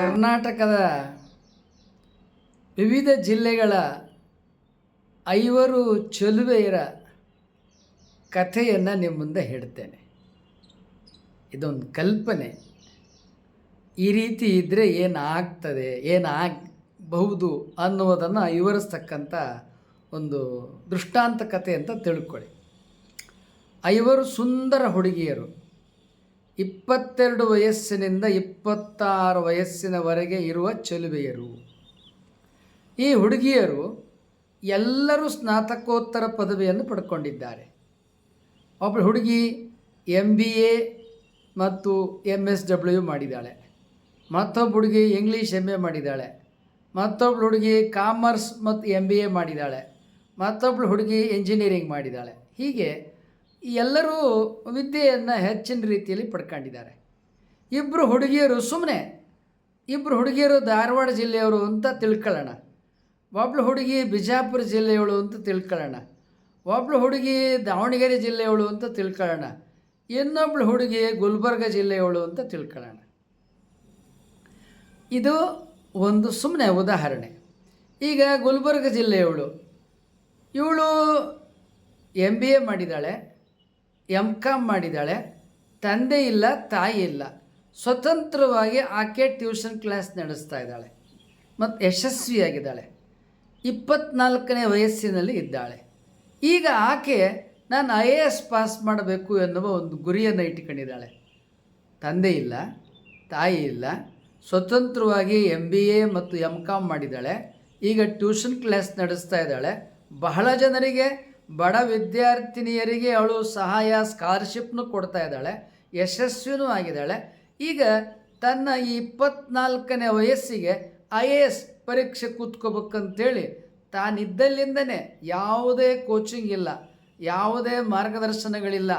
ಕರ್ನಾಟಕದ ವಿವಿಧ ಜಿಲ್ಲೆಗಳ ಐವರು ಚಲುವೆಯರ ಕಥೆಯನ್ನು ನಿಮ್ಮ ಮುಂದೆ ಹೇಳ್ತೇನೆ. ಇದೊಂದು ಕಲ್ಪನೆ. ಈ ರೀತಿ ಇದ್ದರೆ ಏನಾಗ್ತದೆ, ಏನಾಗಬಹುದು ಅನ್ನುವುದನ್ನು ವಿವರಿಸ್ತಕ್ಕಂಥ ಒಂದು ದೃಷ್ಟಾಂತ ಕಥೆ ಅಂತ ತಿಳ್ಕೊಳ್ಳಿ. ಐವರು ಸುಂದರ ಹುಡುಗಿಯರು. ಇಪ್ಪತ್ತೆರಡು ವಯಸ್ಸಿನಿಂದ ಇಪ್ಪತ್ತಾರು ವಯಸ್ಸಿನವರೆಗೆ ಇರುವ ಚೆಲುವೆಯರು ಈ ಹುಡುಗಿಯರು ಎಲ್ಲರೂ ಸ್ನಾತಕೋತ್ತರ ಪದವಿಯನ್ನು ಪಡ್ಕೊಂಡಿದ್ದಾರೆ. ಒಬ್ಬಳು ಹುಡುಗಿ ಎಂ ಬಿ ಎ ಮತ್ತು ಎಂ ಎಸ್ ಡಬ್ಲ್ಯೂ ಮಾಡಿದ್ದಾಳೆ. ಮತ್ತೊಬ್ಬ ಹುಡುಗಿ ಇಂಗ್ಲೀಷ್ ಎಂ ಎ ಮಾಡಿದ್ದಾಳೆ. ಮತ್ತೊಬ್ಬಳು ಹುಡುಗಿ ಕಾಮರ್ಸ್ ಮತ್ತು ಎಂ ಬಿ ಎ ಮಾಡಿದ್ದಾಳೆ. ಮತ್ತೊಬ್ಬಳು ಹುಡುಗಿ ಇಂಜಿನಿಯರಿಂಗ್ ಮಾಡಿದ್ದಾಳೆ. ಹೀಗೆ ಎಲ್ಲರೂ ವಿದ್ಯೆಯನ್ನು ಹೆಚ್ಚಿನ ರೀತಿಯಲ್ಲಿ ಪಡ್ಕೊಂಡಿದ್ದಾರೆ. ಇಬ್ಬರು ಹುಡುಗಿಯರು ಸುಮ್ಮನೆ ಇಬ್ಬರು ಹುಡುಗಿಯರು ಧಾರವಾಡ ಜಿಲ್ಲೆಯವರು ಅಂತ ತಿಳ್ಕೊಳ್ಳೋಣ. ಒಬ್ಳು ಹುಡುಗಿ ಬಿಜಾಪುರ ಜಿಲ್ಲೆಯವಳು ಅಂತ ತಿಳ್ಕೊಳ್ಳೋಣ. ಒಬ್ಳು ಹುಡುಗಿ ದಾವಣಗೆರೆ ಜಿಲ್ಲೆಯವಳು ಅಂತ ತಿಳ್ಕೊಳ್ಳೋಣ. ಇನ್ನೊಬ್ಳು ಹುಡುಗಿ ಗುಲ್ಬರ್ಗ ಜಿಲ್ಲೆಯವಳು ಅಂತ ತಿಳ್ಕೊಳ್ಳೋಣ. ಇದು ಒಂದು ಸುಮ್ಮನೆ ಉದಾಹರಣೆ. ಈಗ ಗುಲ್ಬರ್ಗ ಜಿಲ್ಲೆಯವಳು. ಇವಳು ಎಂ ಬಿ ಎ ಮಾಡಿದ್ದಾಳೆ. ಎಂ ಕಾಮ್ ಮಾಡಿದ್ದಾಳೆ. ತಂದೆ ಇಲ್ಲ, ತಾಯಿ ಇಲ್ಲ. ಸ್ವತಂತ್ರವಾಗಿ ಆಕೆ ಟ್ಯೂಷನ್ ಕ್ಲಾಸ್ ನಡೆಸ್ತಾ ಇದ್ದಾಳೆ. ಮತ್ತು ಯಶಸ್ವಿಯಾಗಿದ್ದಾಳೆ. ಇಪ್ಪತ್ನಾಲ್ಕನೇ ವಯಸ್ಸಿನಲ್ಲಿ ಇದ್ದಾಳೆ. ಈಗ ಆಕೆ, ನಾನು ಐ ಎ ಎಸ್ ಪಾಸ್ ಮಾಡಬೇಕು ಎನ್ನುವ ಒಂದು ಗುರಿಯನ್ನು ಇಟ್ಟುಕೊಂಡಿದ್ದಾಳೆ. ತಂದೆ ಇಲ್ಲ, ತಾಯಿ ಇಲ್ಲ. ಸ್ವತಂತ್ರವಾಗಿ ಎಂ ಬಿ ಎ ಮತ್ತು ಎಂ ಕಾಮ್ ಮಾಡಿದ್ದಾಳೆ. ಈಗ ಟ್ಯೂಷನ್ ಕ್ಲಾಸ್ ನಡೆಸ್ತಾ ಇದ್ದಾಳೆ. ಬಹಳ ಜನರಿಗೆ ಬಡ ವಿದ್ಯಾರ್ಥಿನಿಯರಿಗೆ ಅವಳು ಸಹಾಯ ಸ್ಕಾಲರ್ಶಿಪ್ನೂ ಕೊಡ್ತಾ ಇದ್ದಾಳೆ, ಯಶಸ್ವಿನೂ ಆಗಿದ್ದಾಳೆ. ಈಗ ತನ್ನ ಈ ಇಪ್ಪತ್ನಾಲ್ಕನೇ ವಯಸ್ಸಿಗೆ ಐ ಎ ಎಸ್ ಪರೀಕ್ಷೆ ಕೂತ್ಕೋಬೇಕಂತೇಳಿ ತಾನಿದ್ದಲ್ಲಿಂದನೇ ಯಾವುದೇ ಕೋಚಿಂಗ್ ಇಲ್ಲ, ಯಾವುದೇ ಮಾರ್ಗದರ್ಶನಗಳಿಲ್ಲ,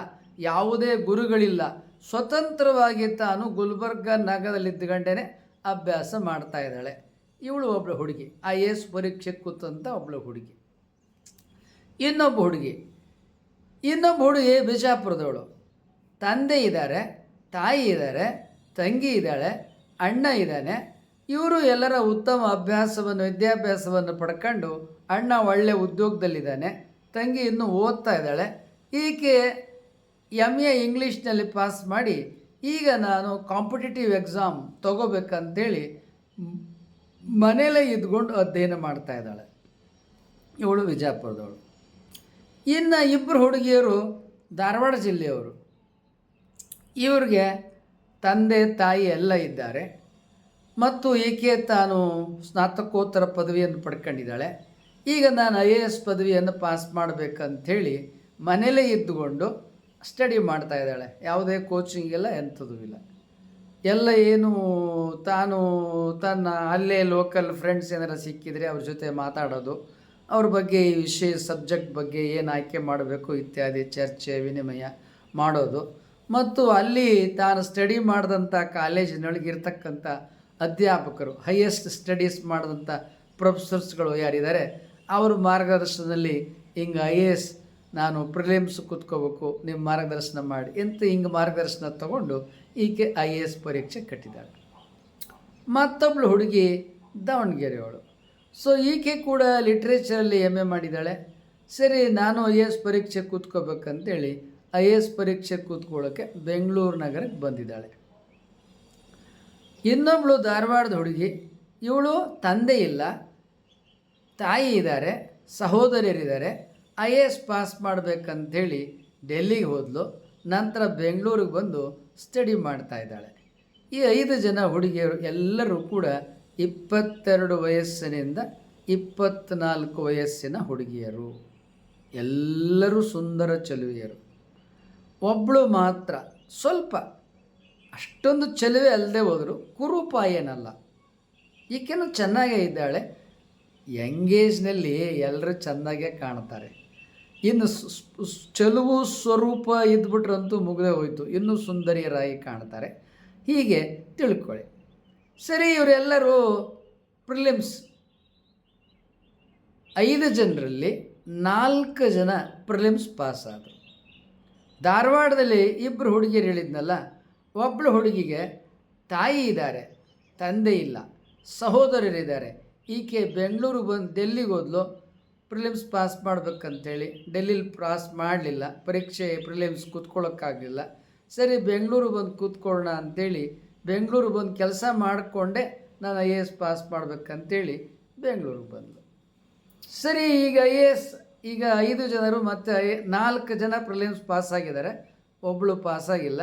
ಯಾವುದೇ ಗುರುಗಳಿಲ್ಲ. ಸ್ವತಂತ್ರವಾಗಿ ತಾನು ಗುಲ್ಬರ್ಗ ನಗರದಲ್ಲಿದ್ದುಕೊಂಡೇ ಅಭ್ಯಾಸ ಮಾಡ್ತಾ ಇದ್ದಾಳೆ. ಇವಳು ಒಬ್ಬಳು ಹುಡುಗಿ, ಐ ಎ ಎಸ್ ಪರೀಕ್ಷೆ ಕೂತಂಥ ಒಬ್ಬಳು ಹುಡುಗಿ. ಇನ್ನೊಬ್ಬ ಹುಡುಗಿ. ಇನ್ನೊಬ್ಬ ಹುಡುಗಿ ಬಿಜಾಪುರದವಳು. ತಂದೆ ಇದ್ದಾರೆ ತಾಯಿ ಇದ್ದಾರೆ ತಂಗಿ ಇದ್ದಾಳೆ, ಅಣ್ಣ ಇದ್ದಾನೆ. ಇವರು ಎಲ್ಲರ ಉತ್ತಮ ಅಭ್ಯಾಸವನ್ನು, ವಿದ್ಯಾಭ್ಯಾಸವನ್ನು ಪಡ್ಕೊಂಡು ಅಣ್ಣ ಒಳ್ಳೆ ಉದ್ಯೋಗದಲ್ಲಿದ್ದಾನೆ, ತಂಗಿ ಇನ್ನೂ ಓದ್ತಾ ಇದ್ದಾಳೆ. ಈಕೆ ಎಂ ಎ ಇಂಗ್ಲೀಷ್ನಲ್ಲಿ ಪಾಸ್ ಮಾಡಿ ಈಗ ನಾನು ಕಾಂಪಿಟೇಟಿವ್ ಎಕ್ಸಾಮ್ ತಗೋಬೇಕಂತೇಳಿ ಮನೇಲೇ ಇದ್ಕೊಂಡು ಅಧ್ಯಯನ ಮಾಡ್ತಾ ಇದ್ದಾಳೆ. ಇವಳು ವಿಜಯಪುರದವಳು ಇನ್ನು ಇಬ್ಬರು ಹುಡುಗಿಯರು ಧಾರವಾಡ ಜಿಲ್ಲೆಯವರು. ಇವರಿಗೆ ತಂದೆ, ತಾಯಿ ಎಲ್ಲ ಇದ್ದಾರೆ. ಮತ್ತು ಈಕೆ ತಾನು ಸ್ನಾತಕೋತ್ತರ ಪದವಿಯನ್ನು ಪಡ್ಕೊಂಡಿದ್ದಾಳೆ. ಈಗ ನಾನು ಐ ಎ ಎಸ್ ಪದವಿಯನ್ನು ಪಾಸ್ ಮಾಡಬೇಕಂಥೇಳಿ ಮನೇಲೇ ಇದ್ದುಕೊಂಡು ಸ್ಟಡಿ ಮಾಡ್ತಾ ಇದ್ದಾಳೆ. ಯಾವುದೇ ಕೋಚಿಂಗ್ ಇಲ್ಲ ಎಂಥದೂ ಇಲ್ಲ. ಎಲ್ಲ ಏನು, ತಾನು ತನ್ನ ಅಲ್ಲೇ ಲೋಕಲ್ ಫ್ರೆಂಡ್ಸ್ ಏನಾರ ಸಿಕ್ಕಿದರೆ ಅವ್ರ ಜೊತೆ ಮಾತಾಡೋದು. ಅವ್ರ ಬಗ್ಗೆ, ಈ ವಿಷಯ ಸಬ್ಜೆಕ್ಟ್ ಬಗ್ಗೆ ಏನು ಆಯ್ಕೆ ಮಾಡಬೇಕು ಇತ್ಯಾದಿ ಚರ್ಚೆ, ವಿನಿಮಯ ಮಾಡೋದು. ಮತ್ತು ಅಲ್ಲಿ ತಾನು ಸ್ಟಡಿ ಮಾಡಿದಂಥ ಕಾಲೇಜಿನೊಳಗೆ ಇರ್ತಕ್ಕಂಥ ಅಧ್ಯಾಪಕರು, ಹೈಯೆಸ್ಟ್ ಸ್ಟಡೀಸ್ ಮಾಡಿದಂಥ ಪ್ರೊಫೆಸರ್ಸ್ಗಳು ಯಾರಿದ್ದಾರೆ, ಅವರು ಮಾರ್ಗದರ್ಶನದಲ್ಲಿ ಹಿಂಗೆ ಐ ಎ ಎಸ್ ನಾನು ಪ್ರಿಲಿಮ್ಸ್ ಕೂತ್ಕೋಬೇಕು ನಿಮ್ಮ ಮಾರ್ಗದರ್ಶನ ಮಾಡಿ ಎಂತ ಹಿಂಗೆ ಮಾರ್ಗದರ್ಶನ ತಗೊಂಡು ಈಕೆ ಐ ಎ ಎಸ್ ಪರೀಕ್ಷೆ ಕಟ್ಟಿದ್ದಾಳೆ. ಮತ್ತೊಬ್ಬಳು ಹುಡುಗಿ ದಾವಣಗೆರೆಯವಳು. ಸೊ ಈಕೆ ಕೂಡ ಲಿಟ್ರೇಚರಲ್ಲಿ ಎಂ ಎ ಮಾಡಿದ್ದಾಳೆ. ಸರಿ, ನಾನು ಐ ಎ ಎಸ್ ಪರೀಕ್ಷೆ ಕೂತ್ಕೋಬೇಕಂತೇಳಿ ಐ ಎ ಎಸ್ ಪರೀಕ್ಷೆ ಕೂತ್ಕೊಳ್ಳೋಕ್ಕೆ ಬೆಂಗಳೂರು ನಗರಕ್ಕೆ ಬಂದಿದ್ದಾಳೆ. ಇನ್ನೊಬ್ಳು ಧಾರವಾಡದ ಹುಡುಗಿ. ಇವಳು ತಂದೆ ಇಲ್ಲ. ತಾಯಿ ಇದ್ದಾರೆ, ಸಹೋದರಿಯರಿದ್ದಾರೆ. ಐ ಎ ಎಸ್ ಪಾಸ್ ಮಾಡಬೇಕಂಥೇಳಿ ಡೆಲ್ಲಿಗೆ ಹೋದಲು. ನಂತರ ಬೆಂಗಳೂರಿಗೆ ಬಂದು ಸ್ಟಡಿ ಮಾಡ್ತಾ ಇದ್ದಾಳೆ. ಈ ಐದು ಜನ ಹುಡುಗಿಯರು ಎಲ್ಲರೂ ಕೂಡ ಇಪ್ಪತ್ತೆರಡು ವಯಸ್ಸಿನಿಂದ ಇಪ್ಪತ್ತ್ನಾಲ್ಕು ವಯಸ್ಸಿನ ಹುಡುಗಿಯರು. ಎಲ್ಲರೂ ಸುಂದರ ಚಲುವೆಯರು. ಒಬ್ಬಳು ಮಾತ್ರ ಸ್ವಲ್ಪ ಅಷ್ಟೊಂದು ಚೆಲುವೆ ಅಲ್ಲದೆ ಹೋದರೂ ಕುರೂಪ ಏನಲ್ಲ ಈಕೆನೂ ಚೆನ್ನಾಗೇ ಇದ್ದಾಳೆ. ಎಂಗೇಜ್ನಲ್ಲಿ ಎಲ್ಲರೂ ಚೆನ್ನಾಗೇ ಕಾಣ್ತಾರೆ. ಇನ್ನು ಚೆಲುವು ಸ್ವರೂಪ ಇದ್ಬಿಟ್ರಂತೂ ಮುಗಿದೇ ಹೋಯಿತು. ಇನ್ನೂ ಸುಂದರಿಯರಾಗಿ ಕಾಣ್ತಾರೆ. ಹೀಗೆ ತಿಳ್ಕೊಳ್ಳಿ. ಸರಿ, ಇವರೆಲ್ಲರೂ ಪ್ರಿಲಿಮ್ಸ್ ಐದು ಜನರಲ್ಲಿ ನಾಲ್ಕು ಜನ ಪ್ರಿಲಿಮ್ಸ್ ಪಾಸ್ ಆದರು. ಧಾರವಾಡದಲ್ಲಿ ಇಬ್ಬರು ಹುಡುಗಿಯರು ಹೇಳಿದ್ನಲ್ಲ ಒಬ್ಬಳು ಹುಡುಗಿಗೆ ತಾಯಿ ಇದ್ದಾರೆ, ತಂದೆ ಇಲ್ಲ, ಸಹೋದರರಿದ್ದಾರೆ. ಈಕೆ ಬೆಂಗಳೂರು ಬಂದು ಡೆಲ್ಲಿಗೆ ಹೋದ್ಲು ಪ್ರಿಲಿಮ್ಸ್ ಪಾಸ್ ಮಾಡಬೇಕಂತೇಳಿ. ಡೆಲ್ಲಿಲಿ ಪಾಸ್ ಮಾಡಲಿಲ್ಲ, ಪರೀಕ್ಷೆ ಪ್ರಿಲಿಮ್ಸ್ ಕೂತ್ಕೊಳ್ಳೋಕ್ಕಾಗಲಿಲ್ಲ. ಸರಿ, ಬೆಂಗಳೂರು ಬಂದು ಕೂತ್ಕೊಳ್ಳೋಣ ಅಂತೇಳಿ ಬೆಂಗಳೂರು ಬಂದು ಕೆಲಸ ಮಾಡಿಕೊಂಡೆ ನಾನು ಐ ಎ ಎಸ್ ಪಾಸ್ ಮಾಡಬೇಕಂತೇಳಿ ಬೆಂಗಳೂರಿಗೆ ಬಂದು. ಸರಿ, ಈಗ ಐ ಎ ಎಸ್, ಈಗ ಐದು ಜನರು ಮತ್ತು ನಾಲ್ಕು ಜನ ಪ್ರಿಲಿಮ್ಸ್ ಪಾಸ್ ಆಗಿದ್ದಾರೆ. ಒಬ್ಬಳು ಪಾಸ್ ಆಗಿಲ್ಲ.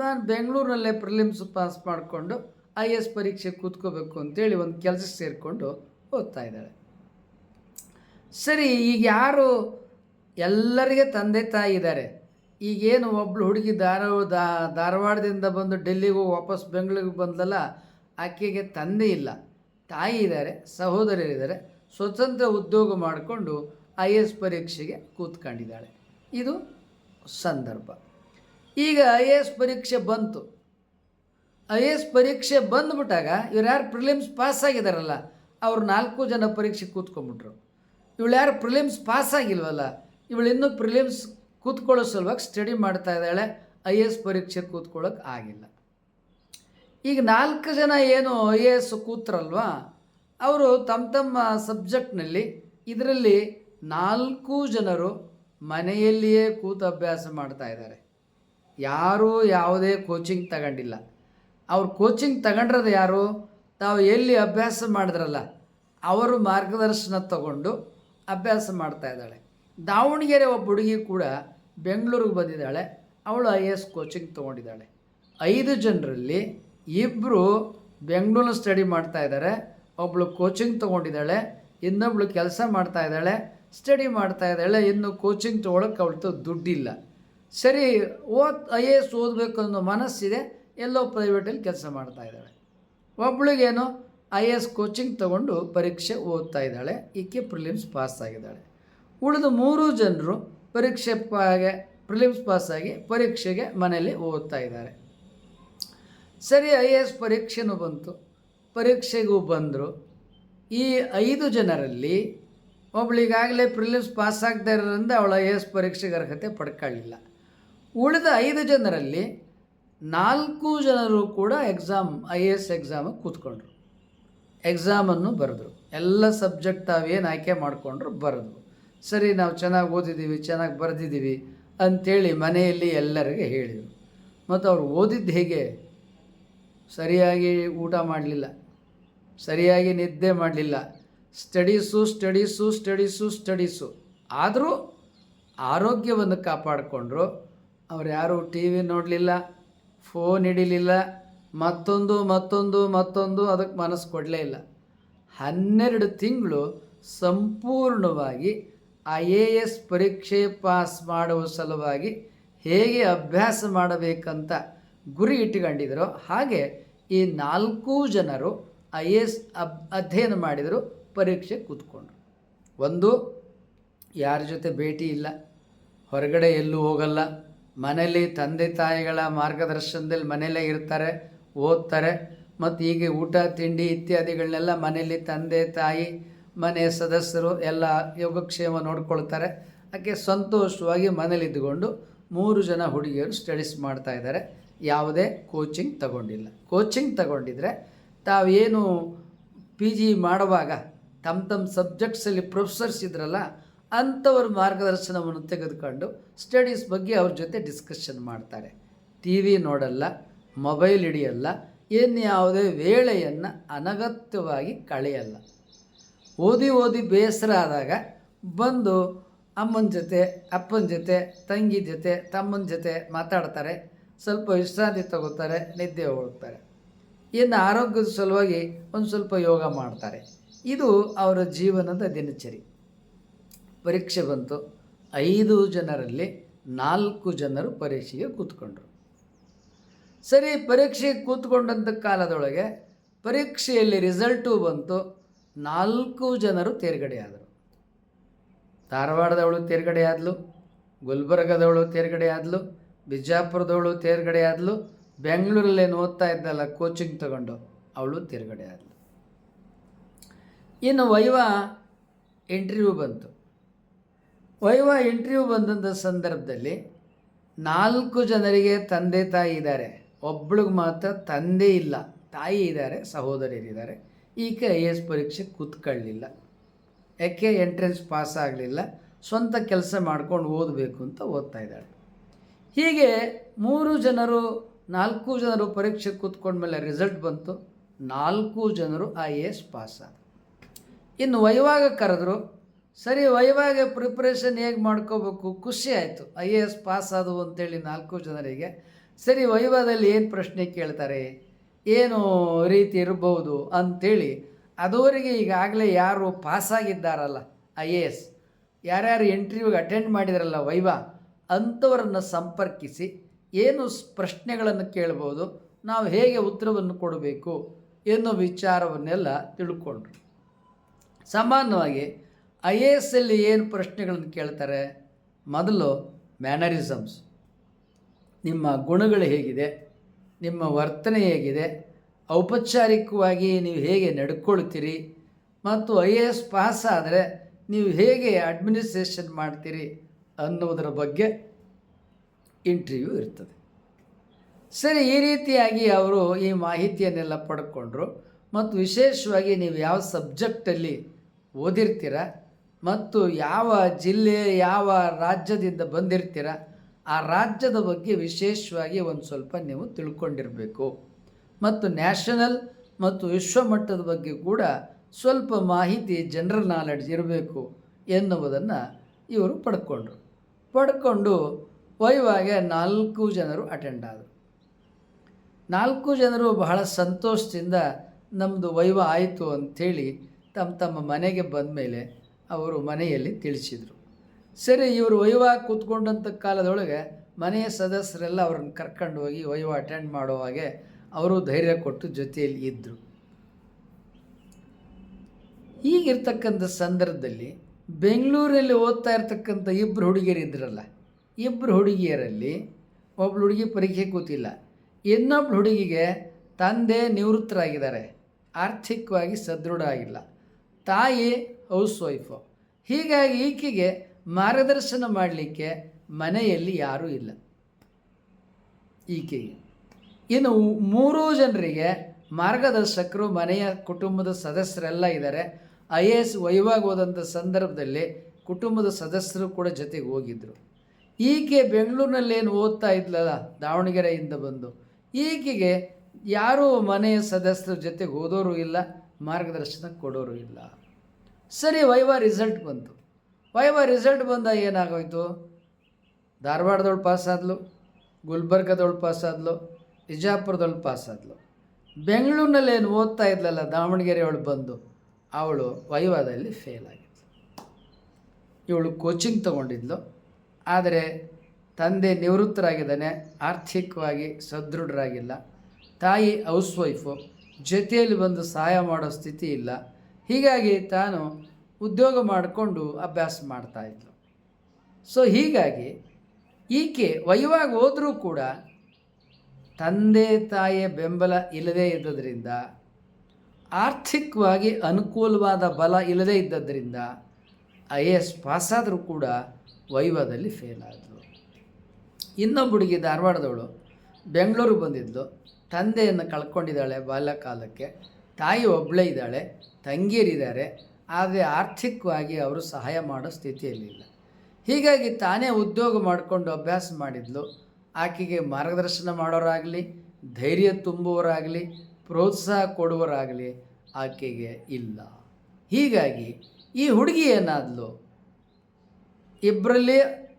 ನಾನು ಬೆಂಗಳೂರಿನಲ್ಲೇ ಪ್ರಿಲಿಮ್ಸ್ ಪಾಸ್ ಮಾಡಿಕೊಂಡು ಐ ಎ ಎಸ್ ಪರೀಕ್ಷೆ ಕೂತ್ಕೋಬೇಕು ಅಂತೇಳಿ ಒಂದು ಕೆಲಸ ಸೇರಿಕೊಂಡು ಓದ್ತಾ ಇದ್ದಾಳೆ ಸರಿ, ಈಗ ಯಾರು ಎಲ್ಲರಿಗೆ ತಂದೆ ತಾಯಿ ಇದ್ದಾರೆ? ಈಗೇನು ಒಬ್ಳು ಹುಡುಗಿ ಧಾರವಾಡ ಧಾರವಾಡದಿಂದ ಬಂದು ಡೆಲ್ಲಿಗೆ ವಾಪಸ್ ಬೆಂಗಳೂರಿಗೆ ಬಂದಲ್ಲ ಆಕೆಗೆ ತಂದೆ ಇಲ್ಲ. ತಾಯಿ ಇದ್ದಾರೆ, ಸಹೋದರರಿದ್ದಾರೆ. ಸ್ವತಂತ್ರ ಉದ್ಯೋಗ ಮಾಡಿಕೊಂಡು ಐ ಎಸ್ ಪರೀಕ್ಷೆಗೆ ಕೂತ್ಕೊಂಡಿದ್ದಾಳೆ. ಇದು ಸಂದರ್ಭ. ಈಗ ಐ ಎ ಎಸ್ ಪರೀಕ್ಷೆ ಬಂತು. ಐ ಎ ಎಸ್ ಪರೀಕ್ಷೆ ಬಂದ್ಬಿಟ್ಟಾಗ ಇವ್ರು ಯಾರು ಪ್ರಿಲಿಮ್ಸ್ ಪಾಸ್ ಆಗಿದಾರಲ್ಲ ಅವ್ರು ನಾಲ್ಕು ಜನ ಪರೀಕ್ಷೆ ಕೂತ್ಕೊಂಡ್ಬಿಟ್ರು. ಇವಳು ಯಾರು ಪ್ರಿಲಿಮ್ಸ್ ಪಾಸ್ ಆಗಿಲ್ವಲ್ಲ ಇವಳು ಇನ್ನೂ ಪ್ರಿಲಿಮ್ಸ್ ಕೂತ್ಕೊಳ್ಳೋ ಸಲುವಾಗಿ ಸ್ಟಡಿ ಮಾಡ್ತಾ ಇದ್ದಾಳೆ ಐ ಎ ಎಸ್ ಪರೀಕ್ಷೆ ಕೂತ್ಕೊಳ್ಳೋಕೆ ಆಗಿಲ್ಲ. ಈಗ ನಾಲ್ಕು ಜನ ಏನು ಐ ಎ ಎಸ್ ಕೂತ್ರಲ್ವಾ, ಅವರು ತಮ್ಮ ತಮ್ಮ ಸಬ್ಜೆಕ್ಟ್ನಲ್ಲಿ ಇದರಲ್ಲಿ ನಾಲ್ಕು ಜನರು ಮನೆಯಲ್ಲಿಯೇ ಕೂತು ಅಭ್ಯಾಸ ಮಾಡ್ತಾ ಇದ್ದಾರೆ. ಯಾರೂ ಯಾವುದೇ ಕೋಚಿಂಗ್ ತಗೊಂಡಿಲ್ಲ. ಅವ್ರು ಕೋಚಿಂಗ್ ತಗೊಂಡ್ರದ್ದು ಯಾರು? ತಾವು ಎಲ್ಲಿ ಅಭ್ಯಾಸ ಮಾಡಿದ್ರಲ್ಲ, ಅವರು ಮಾರ್ಗದರ್ಶನ ತಗೊಂಡು ಅಭ್ಯಾಸ ಮಾಡ್ತಾ ಇದ್ದಾಳೆ. ದಾವಣಗೆರೆ ಒಬ್ಬ ಹುಡುಗಿ ಕೂಡ ಬೆಂಗಳೂರಿಗೆ ಬಂದಿದ್ದಾಳೆ. ಅವಳು ಐ ಎ ಎಸ್ ಕೋಚಿಂಗ್ ತೊಗೊಂಡಿದ್ದಾಳೆ. ಐದು ಜನರಲ್ಲಿ ಇಬ್ಬರು ಬೆಂಗಳೂರಲ್ಲಿ ಸ್ಟಡಿ ಮಾಡ್ತಾ ಇದ್ದಾರೆ. ಒಬ್ಬಳು ಕೋಚಿಂಗ್ ತೊಗೊಂಡಿದ್ದಾಳೆ, ಇನ್ನೊಬ್ಳು ಕೆಲಸ ಮಾಡ್ತಾ ಇದ್ದಾಳೆ ಸ್ಟಡಿ ಮಾಡ್ತಾ ಇದ್ದಾಳೆ, ಇನ್ನು ಕೋಚಿಂಗ್ ತೊಗೊಳಕ್ಕೆ ಅವಳ್ದು ದುಡ್ಡಿಲ್ಲ. ಸರಿ, ಓದ್ ಐ ಎ ಎಸ್ ಓದಬೇಕು ಅನ್ನೋ ಮನಸ್ಸಿದೆ, ಎಲ್ಲೋ ಪ್ರೈವೇಟಲ್ಲಿ ಕೆಲಸ ಮಾಡ್ತಾ ಇದ್ದಾಳೆ. ಒಬ್ಳಿಗೇನು ಐ ಎ ಎಸ್ ಕೋಚಿಂಗ್ ತಗೊಂಡು ಪರೀಕ್ಷೆ ಓದ್ತಾ ಇದ್ದಾಳೆ, ಈಕೆ ಪ್ರಿಲಿಮ್ಸ್ ಪಾಸ್ ಆಗಿದ್ದಾಳೆ. ಉಳಿದ ಮೂರು ಜನರು ಪರೀಕ್ಷೆ ಪಾಗೆ ಪ್ರಿಲಿಮ್ಸ್ ಪಾಸಾಗಿ ಪರೀಕ್ಷೆಗೆ ಮನೆಯಲ್ಲಿ ಓದ್ತಾ ಇದ್ದಾರೆ. ಸರಿ ಐ ಎ ಎಸ್ ಪರೀಕ್ಷೆನೂ ಬಂತು. ಪರೀಕ್ಷೆಗೂ ಬಂದರು. ಈ ಐದು ಜನರಲ್ಲಿ ಒಬ್ಳಿಗಾಗಲೇ ಪ್ರಿಲಿಮ್ಸ್ ಪಾಸ್ ಆಗ್ತಾ ಇರೋದ್ರಿಂದ ಅವಳು ಐ ಎ ಎಸ್ ಪರೀಕ್ಷೆಗೆ ಅರ್ಹತೆ ಪಡ್ಕೊಳ್ಳಿಲ್ಲ. ಉಳಿದ ಐದು ಜನರಲ್ಲಿ ನಾಲ್ಕು ಜನರು ಕೂಡ ಎಕ್ಸಾಮ್ ಐ ಎ ಎಸ್ ಎಕ್ಸಾಮಿಗೆ ಕೂತ್ಕೊಂಡ್ರು. ಎಕ್ಸಾಮನ್ನು ಬರೆದ್ರು. ಎಲ್ಲ ಸಬ್ಜೆಕ್ಟ್ ತಾವೇನು ಆಯ್ಕೆ ಮಾಡಿಕೊಂಡ್ರು ಬರೆದ್ರು. ಸರಿ ನಾವು ಚೆನ್ನಾಗಿ ಓದಿದ್ದೀವಿ, ಚೆನ್ನಾಗಿ ಬರೆದಿದ್ದೀವಿ ಅಂಥೇಳಿ ಮನೆಯಲ್ಲಿ ಎಲ್ಲರಿಗೆ ಹೇಳಿದರು. ಮತ್ತು ಅವ್ರು ಓದಿದ್ದು ಹೇಗೆ? ಸರಿಯಾಗಿ ಊಟ ಮಾಡಲಿಲ್ಲ, ಸರಿಯಾಗಿ ನಿದ್ದೆ ಮಾಡಲಿಲ್ಲ. Studies studies studies studies. ಆದರೂ ಆರೋಗ್ಯವನ್ನು ಕಾಪಾಡಿಕೊಂಡ್ರು. ಅವ್ರು ಯಾರೂ ಟಿ ವಿ ನೋಡಲಿಲ್ಲ, ಫೋನ್ ಹಿಡಿಲಿಲ್ಲ, ಮತ್ತೊಂದು ಮತ್ತೊಂದು ಮತ್ತೊಂದು ಅದಕ್ಕೆ ಮನಸ್ಸು ಕೊಡಲೇ ಇಲ್ಲ. ಹನ್ನೆರಡು ತಿಂಗಳು ಸಂಪೂರ್ಣವಾಗಿ ಐ ಎ ಎಸ್ ಪರೀಕ್ಷೆ ಪಾಸ್ ಮಾಡುವ ಸಲುವಾಗಿ ಹೇಗೆ ಅಭ್ಯಾಸ ಮಾಡಬೇಕಂತ ಗುರಿ ಇಟ್ಟುಕೊಂಡಿದ್ದರೋ ಹಾಗೆ ಈ ನಾಲ್ಕು ಜನರು ಐ ಎ ಎಸ್ ಅಬ್ ಅಧ್ಯಯನ ಮಾಡಿದರು ಪರೀಕ್ಷೆ ಕೂತ್ಕೊಂಡ್ರು. ಒಂದು, ಯಾರ ಜೊತೆ ಭೇಟಿ ಇಲ್ಲ, ಹೊರಗಡೆ ಎಲ್ಲೂ ಹೋಗಲ್ಲ ಮನೇಲಿ ತಂದೆ ತಾಯಿಗಳ ಮಾರ್ಗದರ್ಶನದಲ್ಲಿ ಮನೆಯಲ್ಲೇ ಇರ್ತಾರೆ, ಓದ್ತಾರೆ, ಮತ್ತು ಹೀಗೆ ಊಟ, ತಿಂಡಿ ಇತ್ಯಾದಿಗಳನ್ನೆಲ್ಲ ಮನೆಯಲ್ಲಿ ತಂದೆ ತಾಯಿ ಮನೆಯ ಸದಸ್ಯರು ಎಲ್ಲ ಯೋಗಕ್ಷೇಮ ನೋಡ್ಕೊಳ್ತಾರೆ. ಅದಕ್ಕೆ ಸಂತೋಷವಾಗಿ ಮನೇಲಿದ್ದುಕೊಂಡು ಮೂರು ಜನ ಹುಡುಗಿಯರು ಸ್ಟಡೀಸ್ ಮಾಡ್ತಾ ಇದ್ದಾರೆ. ಯಾವುದೇ ಕೋಚಿಂಗ್ ತಗೊಂಡಿಲ್ಲ. ಕೋಚಿಂಗ್ ತಗೊಂಡಿದ್ರೆ ತಾವೇನು ಪಿ ಜಿ ಮಾಡುವಾಗ ತಮ್ಮ ತಮ್ಮ ಸಬ್ಜೆಕ್ಟ್ಸಲ್ಲಿ ಪ್ರೊಫೆಸರ್ಸ್ ಇದ್ರಲ್ಲ, ಅಂಥವ್ರ ಮಾರ್ಗದರ್ಶನವನ್ನು ತೆಗೆದುಕೊಂಡು ಸ್ಟಡೀಸ್ ಬಗ್ಗೆ ಅವ್ರ ಜೊತೆ ಡಿಸ್ಕಷನ್ ಮಾಡ್ತಾರೆ. ಟಿ ವಿ ನೋಡಲ್ಲ ಮೊಬೈಲ್ ಹಿಡಿಯಲ್ಲ, ಇನ್ಯಾವುದೇ ವೇಳೆಯನ್ನು ಅನಗತ್ಯವಾಗಿ ಕಳೆಯಲ್ಲ. ಓದಿ ಓದಿ ಬೇಸರ ಆದಾಗ ಬಂದು ಅಮ್ಮನ ಜೊತೆ, ಅಪ್ಪನ ಜೊತೆ, ತಂಗಿ ಜೊತೆ, ತಮ್ಮನ ಜೊತೆ ಮಾತಾಡ್ತಾರೆ. ಸ್ವಲ್ಪ ವಿಶ್ರಾಂತಿ ತಗೋತಾರೆ, ನಿದ್ದೆ ಹೋಗ್ತಾರೆ. ಇನ್ನು ಆರೋಗ್ಯದ ಸಲುವಾಗಿ ಒಂದು ಸ್ವಲ್ಪ ಯೋಗ ಮಾಡ್ತಾರೆ. ಇದು ಅವರ ಜೀವನದ ದಿನಚರಿ. ಪರೀಕ್ಷೆ ಬಂತು. ಐದು ಜನರಲ್ಲಿ ನಾಲ್ಕು ಜನರು ಪರೀಕ್ಷೆಗೆ ಕೂತ್ಕೊಂಡ್ರು. ಸರಿ, ಪರೀಕ್ಷೆಗೆ ಕೂತ್ಕೊಂಡಂಥ ಕಾಲದೊಳಗೆ ಪರೀಕ್ಷೆಯಲ್ಲಿ ರಿಸಲ್ಟು ಬಂತು. ನಾಲ್ಕು ಜನರು ತೇರ್ಗಡೆ ಆದರು ಧಾರವಾಡದವಳು ತೇರ್ಗಡೆ ಆದಳು ಗುಲ್ಬರ್ಗದವಳು ತೇರ್ಗಡೆ ಆದಳು ಬಿಜಾಪುರದವಳು ತೇರ್ಗಡೆ ಆದಳು ಬೆಂಗಳೂರಲ್ಲೇನು ಓದ್ತಾ ಇದ್ದಲ್ಲ ಕೋಚಿಂಗ್ ತಗೊಂಡು ಅವಳು ತೇರ್ಗಡೆ ಆದಳು ಇನ್ನು ವೈವ ಇಂಟರ್ವ್ಯೂ ಬಂತು. ವೈವ ಇಂಟರ್ವ್ಯೂ ಬಂದಂಥ ಸಂದರ್ಭದಲ್ಲಿ ನಾಲ್ಕು ಜನರಿಗೆ ತಂದೆ ತಾಯಿ ಇದ್ದಾರೆ. ಒಬ್ಬಳಿಗೆ ಮಾತ್ರ ತಂದೆ ಇಲ್ಲ, ತಾಯಿ ಇದ್ದಾರೆ ಸಹೋದರಿಯರಿದ್ದಾರೆ ಈಕೆ ಐ ಎ ಎಸ್ ಪರೀಕ್ಷೆ ಕೂತ್ಕೊಳ್ಳಲಿಲ್ಲ ಯಾಕೆ ಎಂಟ್ರೆನ್ಸ್ ಪಾಸ್ ಆಗಲಿಲ್ಲ. ಸ್ವಂತ ಕೆಲಸ ಮಾಡ್ಕೊಂಡು ಓದಬೇಕು ಅಂತ ಓದ್ತಾ ಇದ್ದಾಳೆ. ಹೀಗೆ ಮೂರು ಜನರು, ನಾಲ್ಕು ಜನರು ಪರೀಕ್ಷೆ ಕೂತ್ಕೊಂಡ್ಮೇಲೆ ರಿಸಲ್ಟ್ ಬಂತು. ನಾಲ್ಕು ಜನರು ಐ ಎ ಎಸ್ ಪಾಸ್ ಆದರು. ಇನ್ನು ವೈವಾಗ ಕರೆದ್ರು, ಸರಿ, ವೈವಾಗ ಪ್ರಿಪ್ರೇಷನ್ ಹೇಗೆ ಮಾಡ್ಕೋಬೇಕು? ಖುಷಿ ಆಯಿತು. ಐ ಎ ಎಸ್ ಪಾಸ್ ಆದವು ಅಂತೇಳಿ ನಾಲ್ಕು ಜನರಿಗೆ. ಸರಿ, ವೈವಾದಲ್ಲಿ ಏನು ಪ್ರಶ್ನೆ ಕೇಳ್ತಾರೆ? ಏನು ರೀತಿ ಇರಬಹುದು ಅಂಥೇಳಿ ಅದುವರೆಗೆ ಈಗಾಗಲೇ ಯಾರು ಪಾಸಾಗಿದ್ದಾರಲ್ಲ ಐ ಎ ಎಸ್. ಯಾರ್ಯಾರು ಇಂಟರ್ವ್ಯೂಗೆ ಅಟೆಂಡ್ ಮಾಡಿದಾರಲ್ಲ ವೈವಾ, ಅಂಥವರನ್ನು ಸಂಪರ್ಕಿಸಿ ಏನು ಪ್ರಶ್ನೆಗಳನ್ನು ಕೇಳ್ಬೋದು, ನಾವು ಹೇಗೆ ಉತ್ತರವನ್ನು ಕೊಡಬೇಕು ಎನ್ನುವ ವಿಚಾರವನ್ನೆಲ್ಲ ತಿಳ್ಕೊಂಡ್ರು. ಸಾಮಾನ್ಯವಾಗಿ ಐ ಎ ಎಸ್ ಅಲ್ಲಿ ಏನು ಪ್ರಶ್ನೆಗಳನ್ನು ಕೇಳ್ತಾರೆ? ಮೊದಲು ಮ್ಯಾನರಿಸಮ್ಸ್ ನಿಮ್ಮ ಗುಣಗಳು ಹೇಗಿದೆ? ನಿಮ್ಮ ವರ್ತನೆ ಹೇಗಿದೆ? ಔಪಚಾರಿಕವಾಗಿ ನೀವು ಹೇಗೆ ನಡ್ಕೊಳ್ತೀರಿ? ಮತ್ತು ಐ ಎ ಎಸ್ ಪಾಸ್ ಆದರೆ ನೀವು ಹೇಗೆ ಅಡ್ಮಿನಿಸ್ಟ್ರೇಷನ್ ಮಾಡ್ತೀರಿ ಅನ್ನೋದರ ಬಗ್ಗೆ ಇಂಟರ್ವ್ಯೂ ಇರ್ತದೆ. ಸರಿ, ಈ ರೀತಿಯಾಗಿ ಅವರು ಈ ಮಾಹಿತಿಯನ್ನೆಲ್ಲ ಪಡ್ಕೊಂಡ್ರು. ಮತ್ತು ವಿಶೇಷವಾಗಿ ನೀವು ಯಾವ ಸಬ್ಜೆಕ್ಟಲ್ಲಿ ಓದಿರ್ತೀರ? ಮತ್ತು ಯಾವ ಜಿಲ್ಲೆ, ಯಾವ ರಾಜ್ಯದಿಂದ ಬಂದಿರ್ತೀರ? ಆ ರಾಜ್ಯದ ಬಗ್ಗೆ ವಿಶೇಷವಾಗಿ ಒಂದು ಸ್ವಲ್ಪ ನೀವು ತಿಳ್ಕೊಂಡಿರಬೇಕು. ಮತ್ತು ನ್ಯಾಷನಲ್ ಮತ್ತು ವಿಶ್ವಮಟ್ಟದ ಬಗ್ಗೆ ಕೂಡ ಸ್ವಲ್ಪ ಮಾಹಿತಿ, ಜನರಲ್ ನಾಲೆಡ್ಜ್ ಇರಬೇಕು ಎನ್ನುವುದನ್ನು ಇವರು ಪಡ್ಕೊಂಡ್ರು. ಪಡ್ಕೊಂಡು ವೈವಾಗೆ ನಾಲ್ಕು ಜನರು ಅಟೆಂಡ್ ಆದರು. ನಾಲ್ಕು ಜನರು ಬಹಳ ಸಂತೋಷದಿಂದ ನಮ್ಮದು ವೈವ ಆಯಿತು ಅಂಥೇಳಿ ತಮ್ಮ ತಮ್ಮ ಮನೆಗೆ ಬಂದ ಮೇಲೆ ಅವರು ಮನೆಯಲ್ಲಿ ತಿಳಿಸಿದರು. ಸರಿ, ಇವರು ವೈವಾ ಕೂತ್ಕೊಂಡಂಥ ಕಾಲದೊಳಗೆ ಮನೆಯ ಸದಸ್ಯರೆಲ್ಲ ಅವ್ರನ್ನ ಕರ್ಕೊಂಡು ಹೋಗಿ ವೈವಾ ಅಟೆಂಡ್ ಮಾಡುವಾಗೆ ಅವರು ಧೈರ್ಯ ಕೊಟ್ಟು ಜೊತೆಯಲ್ಲಿ ಇದ್ದರು ಈಗಿರ್ತಕ್ಕಂಥ ಸಂದರ್ಭದಲ್ಲಿ ಬೆಂಗಳೂರಲ್ಲಿ ಓದ್ತಾ ಇರ್ತಕ್ಕಂಥ ಇಬ್ಬರು ಹುಡುಗಿಯರು ಇದ್ರಲ್ಲ ಇಬ್ಬರು ಹುಡುಗಿಯರಲ್ಲಿ ಒಬ್ಳು ಹುಡುಗಿ ಪರೀಕ್ಷೆ ಕೂತಿಲ್ಲ, ಇನ್ನೊಬ್ಳು ಹುಡುಗಿಗೆ ತಂದೆ ನಿವೃತ್ತರಾಗಿದ್ದಾರೆ, ಆರ್ಥಿಕವಾಗಿ ಸದೃಢ ಆಗಿಲ್ಲ, ತಾಯಿ ಹೌಸ್ ವೈಫು. ಹೀಗಾಗಿ ಈಕೆಗೆ ಮಾರ್ಗದರ್ಶನ ಮಾಡಲಿಕ್ಕೆ ಮನೆಯಲ್ಲಿ ಯಾರೂ ಇಲ್ಲ. ಈಕೆಗೆ. ಇನ್ನು ಮೂರೂ ಜನರಿಗೆ ಮಾರ್ಗದರ್ಶಕರು, ಮನೆಯ ಕುಟುಂಬದ ಸದಸ್ಯರೆಲ್ಲ ಇದ್ದಾರೆ. ಐ ಎ ಎಸ್ ವೈವಾಗೋದಂಥ ಸಂದರ್ಭದಲ್ಲಿ ಕುಟುಂಬದ ಸದಸ್ಯರು ಕೂಡ ಜೊತೆಗೆ ಹೋಗಿದ್ದರು ಈಕೆ ಬೆಂಗಳೂರಿನಲ್ಲಿ ಏನು ಓದ್ತಾ ಇದ್ಲಲ್ಲ, ದಾವಣಗೆರೆಯಿಂದ ಬಂದು. ಈಕೆಗೆ ಯಾರೂ ಮನೆಯ ಸದಸ್ಯರ ಜೊತೆಗೆ ಓದೋರು ಇಲ್ಲ, ಮಾರ್ಗದರ್ಶನ ಕೊಡೋರು ಇಲ್ಲ. ಸರಿ, ವೈವಾ ರಿಸಲ್ಟ್ ಬಂತು. ವೈವಾ ರಿಸಲ್ಟ್ ಬಂದ ಏನಾಗೋಯ್ತು? ಧಾರವಾಡದೊಳು ಪಾಸ್ ಆದ್ಲು, ಗುಲ್ಬರ್ಗದವಳು ಪಾಸ್ ಆದ್ಲು ವಿಜಾಪುರದವಳು ಪಾಸ್ ಆದ್ಲು. ಬೆಂಗಳೂರಿನಲ್ಲಿ ಏನು ಓದ್ತಾ ಇದ್ಲಲ್ಲ, ದಾವಣಗೆರೆಯವಳು ಬಂದು, ಅವಳು ವೈವಾದಲ್ಲಿ ಫೇಲ್ ಆಗಿದ್ಲು. ಇವಳು ಕೋಚಿಂಗ್ ತಗೊಂಡಿದ್ಲು. ಆದರೆ ತಂದೆ ನಿವೃತ್ತರಾಗಿದ್ದಾನೆ, ಆರ್ಥಿಕವಾಗಿ ಸದೃಢರಾಗಿಲ್ಲ. ತಾಯಿ ಹೌಸ್ ವೈಫು ಜೊತೆಯಲ್ಲಿ ಬಂದು ಸಹಾಯ ಮಾಡೋ ಸ್ಥಿತಿ ಇಲ್ಲ. ಹೀಗಾಗಿ ತಾನು ಉದ್ಯೋಗ ಮಾಡಿಕೊಂಡು ಅಭ್ಯಾಸ ಮಾಡ್ತಾ ಇದ್ಲು. ಸೊ ಹೀಗಾಗಿ ಈಕೆ ವಯವಾಗಿ ಹೋದರೂ ಕೂಡ ತಂದೆ ತಾಯಿಯ ಬೆಂಬಲ ಇಲ್ಲದೇ ಇದ್ದದರಿಂದ, ಆರ್ಥಿಕವಾಗಿ ಅನುಕೂಲವಾದ ಬಲ ಇಲ್ಲದೇ ಇದ್ದದ್ರಿಂದ ಐ ಎ ಎಸ್ ಪಾಸಾದರೂ ಕೂಡ ವೈವಾದಲ್ಲಿ ಫೇಲ್ ಆದಳು ಹುಡುಗಿ ಧಾರವಾಡದವಳು ಬೆಂಗಳೂರು ಬಂದಿದ್ಲು. ತಂದೆಯನ್ನು ಕಳ್ಕೊಂಡಿದ್ದಾಳೆ ಬಾಲ್ಯಕಾಲಕ್ಕೆ. ತಾಯಿ ಒಬ್ಬಳೇ ಇದ್ದಾಳೆ, ತಂಗಿಯರಿದ್ದಾರೆ. ಆದರೆ ಆರ್ಥಿಕವಾಗಿ ಅವರು ಸಹಾಯ ಮಾಡೋ ಸ್ಥಿತಿಯಲ್ಲಿಲ್ಲ ಹೀಗಾಗಿ ತಾನೇ ಉದ್ಯೋಗ ಮಾಡಿಕೊಂಡು ಅಭ್ಯಾಸ ಮಾಡಿದ್ಲು. ಆಕೆಗೆ ಮಾರ್ಗದರ್ಶನ ಮಾಡೋರಾಗಲಿ, ಧೈರ್ಯ ತುಂಬುವರಾಗಲಿ ಪ್ರೋತ್ಸಾಹ ಕೊಡುವರಾಗಲಿ ಆಕೆಗೆ ಇಲ್ಲ. ಹೀಗಾಗಿ ಈ ಹುಡುಗಿ ಏನಾದ್ಲು? ಇಬ್ಬರಲ್ಲಿ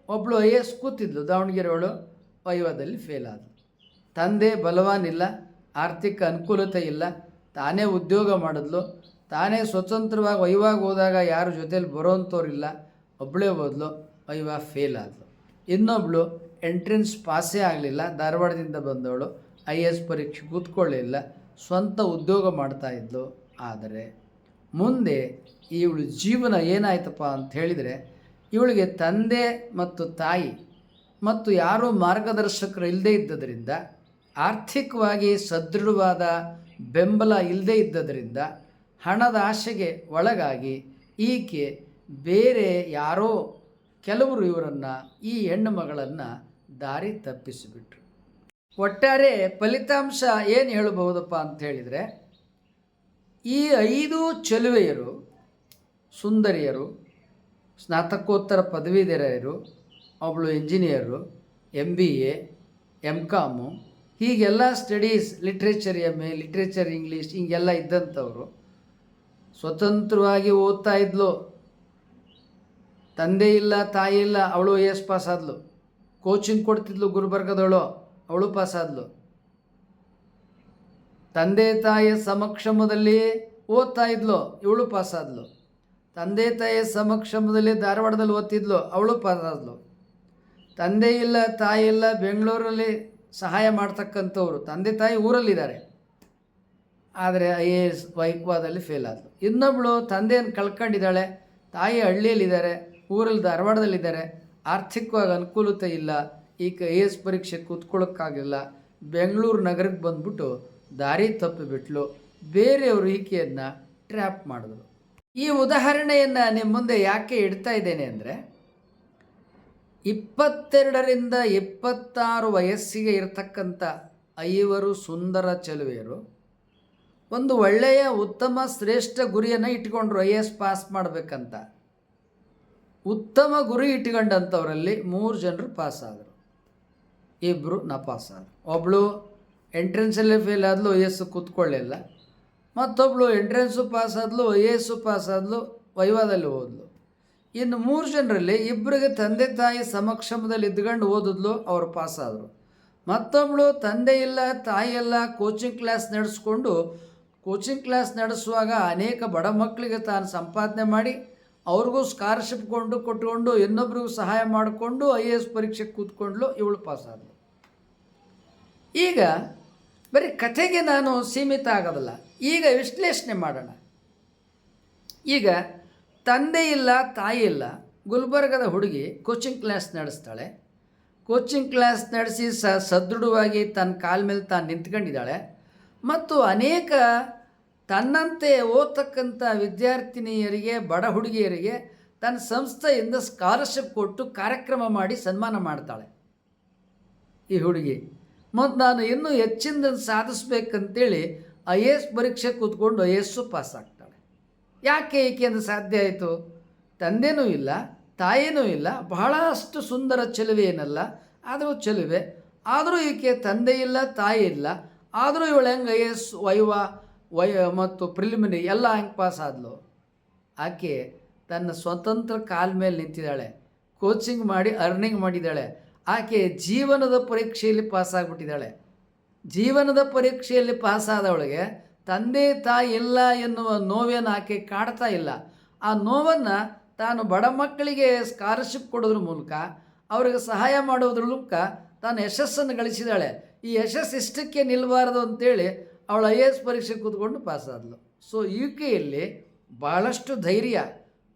ಒಬ್ಬಳು ಐ ಎಸ್ ಕೂತಿದ್ಲು, ದಾವಣಗೆರೆಯವಳು ವೈವದಲ್ಲಿ ಫೇಲ್ ಆದಳು ತಂದೆ ಬಲವಾನಿಲ್ಲ ಆರ್ಥಿಕ ಅನುಕೂಲತೆ ಇಲ್ಲ, ತಾನೇ ಉದ್ಯೋಗ ಮಾಡಿದ್ಲು ತಾನೇ ಸ್ವತಂತ್ರವಾಗಿ ವೈವಾಗ ಹೋದಾಗ ಯಾರು ಜೊತೇಲಿ ಬರೋಂಥವ್ರಿಲ್ಲ. ಒಬ್ಬಳೇ ಓದ್ಲು ವೈವಾ ಫೇಲ್ ಆದಳು ಇನ್ನೊಬ್ಬಳು ಎಂಟ್ರೆನ್ಸ್ ಪಾಸೇ ಆಗಲಿಲ್ಲ, ಧಾರವಾಡದಿಂದ ಬಂದವಳು ಐ ಎಸ್ ಪರೀಕ್ಷೆ ಕೂತ್ಕೊಳ್ಳಿಲ್ಲ, ಸ್ವಂತ ಉದ್ಯೋಗ ಮಾಡ್ತಾ ಇದ್ಲು. ಆದರೆ ಮುಂದೆ ಇವಳು ಜೀವನ ಏನಾಯ್ತಪ್ಪ ಅಂತ ಹೇಳಿದರೆ, ಇವಳಿಗೆ ತಂದೆ ಮತ್ತು ತಾಯಿ ಮತ್ತು ಯಾರೂ ಮಾರ್ಗದರ್ಶಕರು ಇಲ್ಲದೇ ಇದ್ದದರಿಂದ, ಆರ್ಥಿಕವಾಗಿ ಸದೃಢವಾದ ಬೆಂಬಲ ಇಲ್ಲದೇ ಇದ್ದದರಿಂದ ಹಣದ ಆಶೆಗೆ ಒಳಗಾಗಿ ಈಕೆ ಬೇರೆ ಯಾರೋ ಕೆಲವರು ಇವರನ್ನು ಈ ಹೆಣ್ಣು ಮಗಳನ್ನು ದಾರಿ ತಪ್ಪಿಸಿಬಿಟ್ರು. ಒಟ್ಟಾರೆ ಫಲಿತಾಂಶ ಏನು ಹೇಳಬಹುದಪ್ಪ ಅಂತ ಹೇಳಿದರೆ, ಈ ಐದು ಚೆಲುವೆಯರು, ಸುಂದರಿಯರು, ಸ್ನಾತಕೋತ್ತರ ಪದವೀಧರರು ಒಬ್ಬಳು engineer M B A M Com ಹೀಗೆಲ್ಲ studies literature M A literature, English ಹಿಂಗೆಲ್ಲ ಇದ್ದಂಥವರು ಸ್ವತಂತ್ರವಾಗಿ ಓದ್ತಾ ಇದ್ಲು. ತಂದೆ ಇಲ್ಲ, ತಾಯಿ ಇಲ್ಲ, ಅವಳು ಎಸ್ ಪಾಸ್ ಆದ್ಲು. ಕೋಚಿಂಗ್ ಕೊಡ್ತಿದ್ಲು ಗುಲ್ಬರ್ಗದವಳು ಅವಳು ಪಾಸ್ ಆದ್ಲು. ತಂದೆ, ತಾಯಿಯ ಸಮಕ್ಷಮದಲ್ಲಿ ಓದ್ತಾ ಇದ್ಲು, ಇವಳು ಪಾಸ್ ಆದ್ಲು. ತಂದೆ, ತಾಯಿಯ ಸಮಕ್ಷಮದಲ್ಲಿ ಧಾರವಾಡದಲ್ಲಿ ಓದ್ತಿದ್ಲು, ಅವಳು ಪಾಸ್ ಆದ್ಲು. ತಂದೆ ಇಲ್ಲ, ತಾಯಿ ಇಲ್ಲ, ಬೆಂಗಳೂರಲ್ಲಿ ಸಹಾಯ ಮಾಡ್ತಕ್ಕಂಥವ್ರು, ತಂದೆ, ತಾಯಿ ಊರಲ್ಲಿದ್ದಾರೆ. ಆದರೆ ಐ ಎ ಎಸ್ ವೈಕ್ವಾದಲ್ಲಿ ಫೇಲ್ ಆದಳು ಇನ್ನೊಬ್ಬಳು ತಂದೆಯನ್ನು ಕಳ್ಕೊಂಡಿದ್ದಾಳೆ, ತಾಯಿ ಹಳ್ಳಿಯಲ್ಲಿದ್ದಾರೆ, ಊರಲ್ಲಿ ಧಾರವಾಡದಲ್ಲಿದ್ದಾರೆ, ಆರ್ಥಿಕವಾಗಿ ಅನುಕೂಲತೆ ಇಲ್ಲ, ಈಗ ಐ ಎ ಎಸ್ ಪರೀಕ್ಷೆ ಕೂತ್ಕೊಳ್ಳೋಕ್ಕಾಗಿಲ್ಲ, ಬೆಂಗಳೂರು ನಗರಕ್ಕೆ ಬಂದ್ಬಿಟ್ಟು ದಾರಿ ತಪ್ಪಿಬಿಟ್ಲು ಬೇರೆಯವರು ಈಕೆಯನ್ನು ಟ್ರ್ಯಾಪ್ ಮಾಡಿದ್ರು. ಈ ಉದಾಹರಣೆಯನ್ನು ನಿಮ್ಮ ಮುಂದೆ ಯಾಕೆ ಇಡ್ತಾ ಇದ್ದೇನೆ ಅಂದರೆ, ಇಪ್ಪತ್ತೆರಡರಿಂದ ಇಪ್ಪತ್ತಾರು ವಯಸ್ಸಿಗೆ ಇರತಕ್ಕಂಥ ಐವರು ಸುಂದರ ಚೆಲುವೆಯರು ಒಂದು ಒಳ್ಳೆಯ, ಉತ್ತಮ, ಶ್ರೇಷ್ಠ ಗುರಿಯನ್ನು ಇಟ್ಕೊಂಡ್ರು ಐ ಎಸ್ ಪಾಸ್ ಮಾಡಬೇಕಂತ. ಉತ್ತಮ ಗುರಿ ಇಟ್ಕೊಂಡಂಥವರಲ್ಲಿ ಮೂರು ಜನರು ಪಾಸ್ ಆದರು. ಇಬ್ಬರು ನ ಪಾಸ್ ಆದರು. ಒಬ್ಬಳು ಎಂಟ್ರೆನ್ಸಲ್ಲೇ ಫೇಲ್ ಆದಲು ಐ ಎಸ್ ಕೂತ್ಕೊಳ್ಳಿಲ್ಲ. ಮತ್ತೊಬ್ಬಳು ಎಂಟ್ರೆನ್ಸು ಪಾಸ್ ಆದಲು ಐ ಎ ಎಸ್ಸು ಪಾಸ್ ಆದಲು ವೈವಾದಲ್ಲಿ ಓದ್ಲು. ಇನ್ನು ಮೂರು ಜನರಲ್ಲಿ ಇಬ್ಬರಿಗೆ ತಂದೆ ತಾಯಿ ಸಮಕ್ಷಮದಲ್ಲಿ ಇದ್ಕೊಂಡು ಓದಿದ್ಲು ಅವರು ಪಾಸ್ ಆದರು. ಮತ್ತೊಬ್ಬಳು ತಂದೆ ಇಲ್ಲ, ತಾಯಿ ಇಲ್ಲ ಕೋಚಿಂಗ್ ಕ್ಲಾಸ್ ನಡೆಸ್ಕೊಂಡು ಕೋಚಿಂಗ್ ಕ್ಲಾಸ್ ನಡೆಸುವಾಗ ಅನೇಕ ಬಡ ಮಕ್ಕಳಿಗೆ ತಾನು ಸಂಪಾದನೆ ಮಾಡಿ ಅವ್ರಿಗೂ ಸ್ಕಾಲರ್ಶಿಪ್ ಕೊಂಡು ಕೊಟ್ಕೊಂಡು ಇನ್ನೊಬ್ರಿಗೂ ಸಹಾಯ ಮಾಡಿಕೊಂಡು ಐ ಎ ಎಸ್ ಪರೀಕ್ಷೆಗೆ ಕೂತ್ಕೊಂಡ್ಲು ಇವಳು ಪಾಸಾದಳು ಈಗ ಬರೀ ಕಥೆಗೆ ನಾನು ಸೀಮಿತ ಆಗೋದಲ್ಲ, ಈಗ ವಿಶ್ಲೇಷಣೆ ಮಾಡೋಣ. ಈಗ ತಂದೆ ಇಲ್ಲ, ತಾಯಿ ಇಲ್ಲ, ಗುಲ್ಬರ್ಗದ ಹುಡುಗಿ ಕೋಚಿಂಗ್ ಕ್ಲಾಸ್ ನಡೆಸ್ತಾಳೆ. ಕೋಚಿಂಗ್ ಕ್ಲಾಸ್ ನಡೆಸಿ ಸದೃಢವಾಗಿ ತನ್ನ ಕಾಲ ಮೇಲೆ ತಾನು ನಿಂತ್ಕೊಂಡಿದ್ದಾಳೆ. ಮತ್ತು ಅನೇಕ ತನ್ನಂತೆ ಓದ್ತಕ್ಕಂಥ ವಿದ್ಯಾರ್ಥಿನಿಯರಿಗೆ, ಬಡ ಹುಡುಗಿಯರಿಗೆ ತನ್ನ ಸಂಸ್ಥೆಯಿಂದ ಸ್ಕಾಲರ್ಶಿಪ್ ಕೊಟ್ಟು ಕಾರ್ಯಕ್ರಮ ಮಾಡಿ ಸನ್ಮಾನ ಮಾಡ್ತಾಳೆ ಈ ಹುಡುಗಿ. ಮತ್ತು ನಾನು ಇನ್ನೂ ಹೆಚ್ಚಿನದನ್ನು ಸಾಧಿಸ್ಬೇಕಂತೇಳಿ ಐ ಎ ಎಸ್ ಪರೀಕ್ಷೆ ಕೂತ್ಕೊಂಡು ಐ ಎಸ್ಸು ಪಾಸ್ ಆಗ್ತಾಳೆ. ಯಾಕೆ ಏಕೆಂದು ಸಾಧ್ಯ ಆಯಿತು? ತಂದೆನೂ ಇಲ್ಲ, ತಾಯಿನೂ ಇಲ್ಲ, ಬಹಳಷ್ಟು ಸುಂದರ ಚೆಲುವೆ ಏನಲ್ಲ, ಆದರೂ ಚೆಲುವೆ. ಆದರೂ ಈಕೆ ತಂದೆ ಇಲ್ಲ, ತಾಯಿ ಇಲ್ಲ ಆದರೂ ಇವಳು ಹೆಂಗೆ ಐ ಎಸ್ ವೈವ, ವೈ, ಮತ್ತು ಪ್ರಿಲಿಮಿನರಿ ಎಲ್ಲ ಹೆಂಗೆ ಪಾಸ್ ಆದ್ಲು? ಆಕೆ ತನ್ನ ಸ್ವತಂತ್ರ ಕಾಲ ಮೇಲೆ ನಿಂತಿದ್ದಾಳೆ. ಕೋಚಿಂಗ್ ಮಾಡಿ ಅರ್ನಿಂಗ್ ಮಾಡಿದ್ದಾಳೆ. ಆಕೆ ಜೀವನದ ಪರೀಕ್ಷೆಯಲ್ಲಿ ಪಾಸ್ ಆಗಿಬಿಟ್ಟಿದ್ದಾಳೆ. ಜೀವನದ ಪರೀಕ್ಷೆಯಲ್ಲಿ ಪಾಸ್ ಆದವಳಿಗೆ ತಂದೆ, ತಾಯಿ ಇಲ್ಲ ಎನ್ನುವ ನೋವೇನು ಆಕೆ ಕಾಡ್ತಾ ಇಲ್ಲ. ಆ ನೋವನ್ನು ತಾನು ಬಡ ಮಕ್ಕಳಿಗೆ ಸ್ಕಾಲರ್ಶಿಪ್ ಕೊಡೋದ್ರ ಮೂಲಕ, ಅವರಿಗೆ ಸಹಾಯ ಮಾಡೋದ್ರ ಮೂಲಕ ತಾನು ಯಶಸ್ಸನ್ನು ಗಳಿಸಿದಾಳೆ ಈ ಯಶಸ್ಸು ಇಷ್ಟಕ್ಕೆ ನಿಲ್ಲಬಾರದು ಅಂತೇಳಿ ಅವಳು ಐ ಎ ಎಸ್ ಪರೀಕ್ಷೆ ಕೂತ್ಕೊಂಡು ಪಾಸಾದಳು ಸೊ ಯು ಕೆಯಲ್ಲಿ ಭಾಳಷ್ಟು ಧೈರ್ಯ,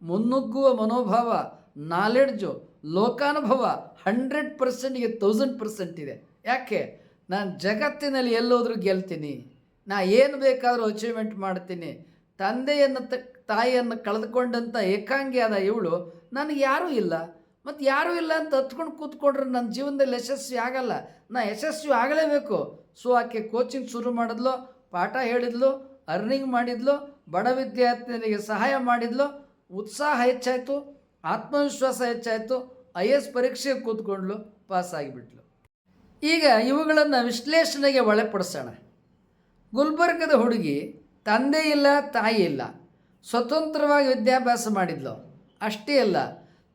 ಮುನ್ನುಗ್ಗುವ ಮನೋಭಾವ ನಾಲೆಡ್ಜು ಲೋಕಾನುಭವ ಹಂಡ್ರೆಡ್ ಪರ್ಸೆಂಟ್ಗೆ ತೌಸಂಡ್ ಪರ್ಸೆಂಟ್ ಇದೆ. ಯಾಕೆ? ನಾನು ಜಗತ್ತಿನಲ್ಲಿ ಎಲ್ಲೋದ್ರೂ ಗೆಲ್ತೀನಿ, ನಾ ಏನು ಬೇಕಾದರೂ ಅಚೀವ್ಮೆಂಟ್ ಮಾಡ್ತೀನಿ, ತಂದೆಯನ್ನು ತಾಯಿಯನ್ನು ಕಳೆದುಕೊಂಡಂಥ ಏಕಾಂಗಿಯಾದ ಇವಳು ನನಗೆ ಯಾರೂ ಇಲ್ಲ. ಮತ್ತು ಯಾರೂ ಇಲ್ಲ ಅಂತ ಹತ್ಕೊಂಡು ಕೂತ್ಕೊಂಡ್ರೆ ನನ್ನ ಜೀವನದಲ್ಲಿ ಯಶಸ್ವಿ ಆಗಲ್ಲ. ನಾ ಯಶಸ್ವಿ ಆಗಲೇಬೇಕು. ಸೊ ಆಕೆ ಕೋಚಿಂಗ್ ಶುರು ಮಾಡಿದ್ಲು, ಪಾಠ ಹೇಳಿದ್ಲು ಅರ್ನಿಂಗ್ ಮಾಡಿದ್ಲು, ಬಡ ವಿದ್ಯಾರ್ಥಿನಿಗೆ ಸಹಾಯ ಮಾಡಿದ್ಲು. ಉತ್ಸಾಹ ಹೆಚ್ಚಾಯಿತು, ಆತ್ಮವಿಶ್ವಾಸ ಹೆಚ್ಚಾಯಿತು, ಐ ಎಸ್ ಪರೀಕ್ಷೆಗೆ ಕೂತ್ಕೊಂಡ್ಲು ಪಾಸ್ ಆಗಿಬಿಟ್ಲು. ಈಗ ಇವುಗಳನ್ನು ವಿಶ್ಲೇಷಣೆಗೆ ಒಳಪಡಿಸೋಣ. ಗುಲ್ಬರ್ಗದ ಹುಡುಗಿ ತಂದೆ ಇಲ್ಲ, ತಾಯಿ ಇಲ್ಲ. ಸ್ವತಂತ್ರವಾಗಿ ವಿದ್ಯಾಭ್ಯಾಸ ಮಾಡಿದ್ಲು. ಅಷ್ಟೇ ಅಲ್ಲ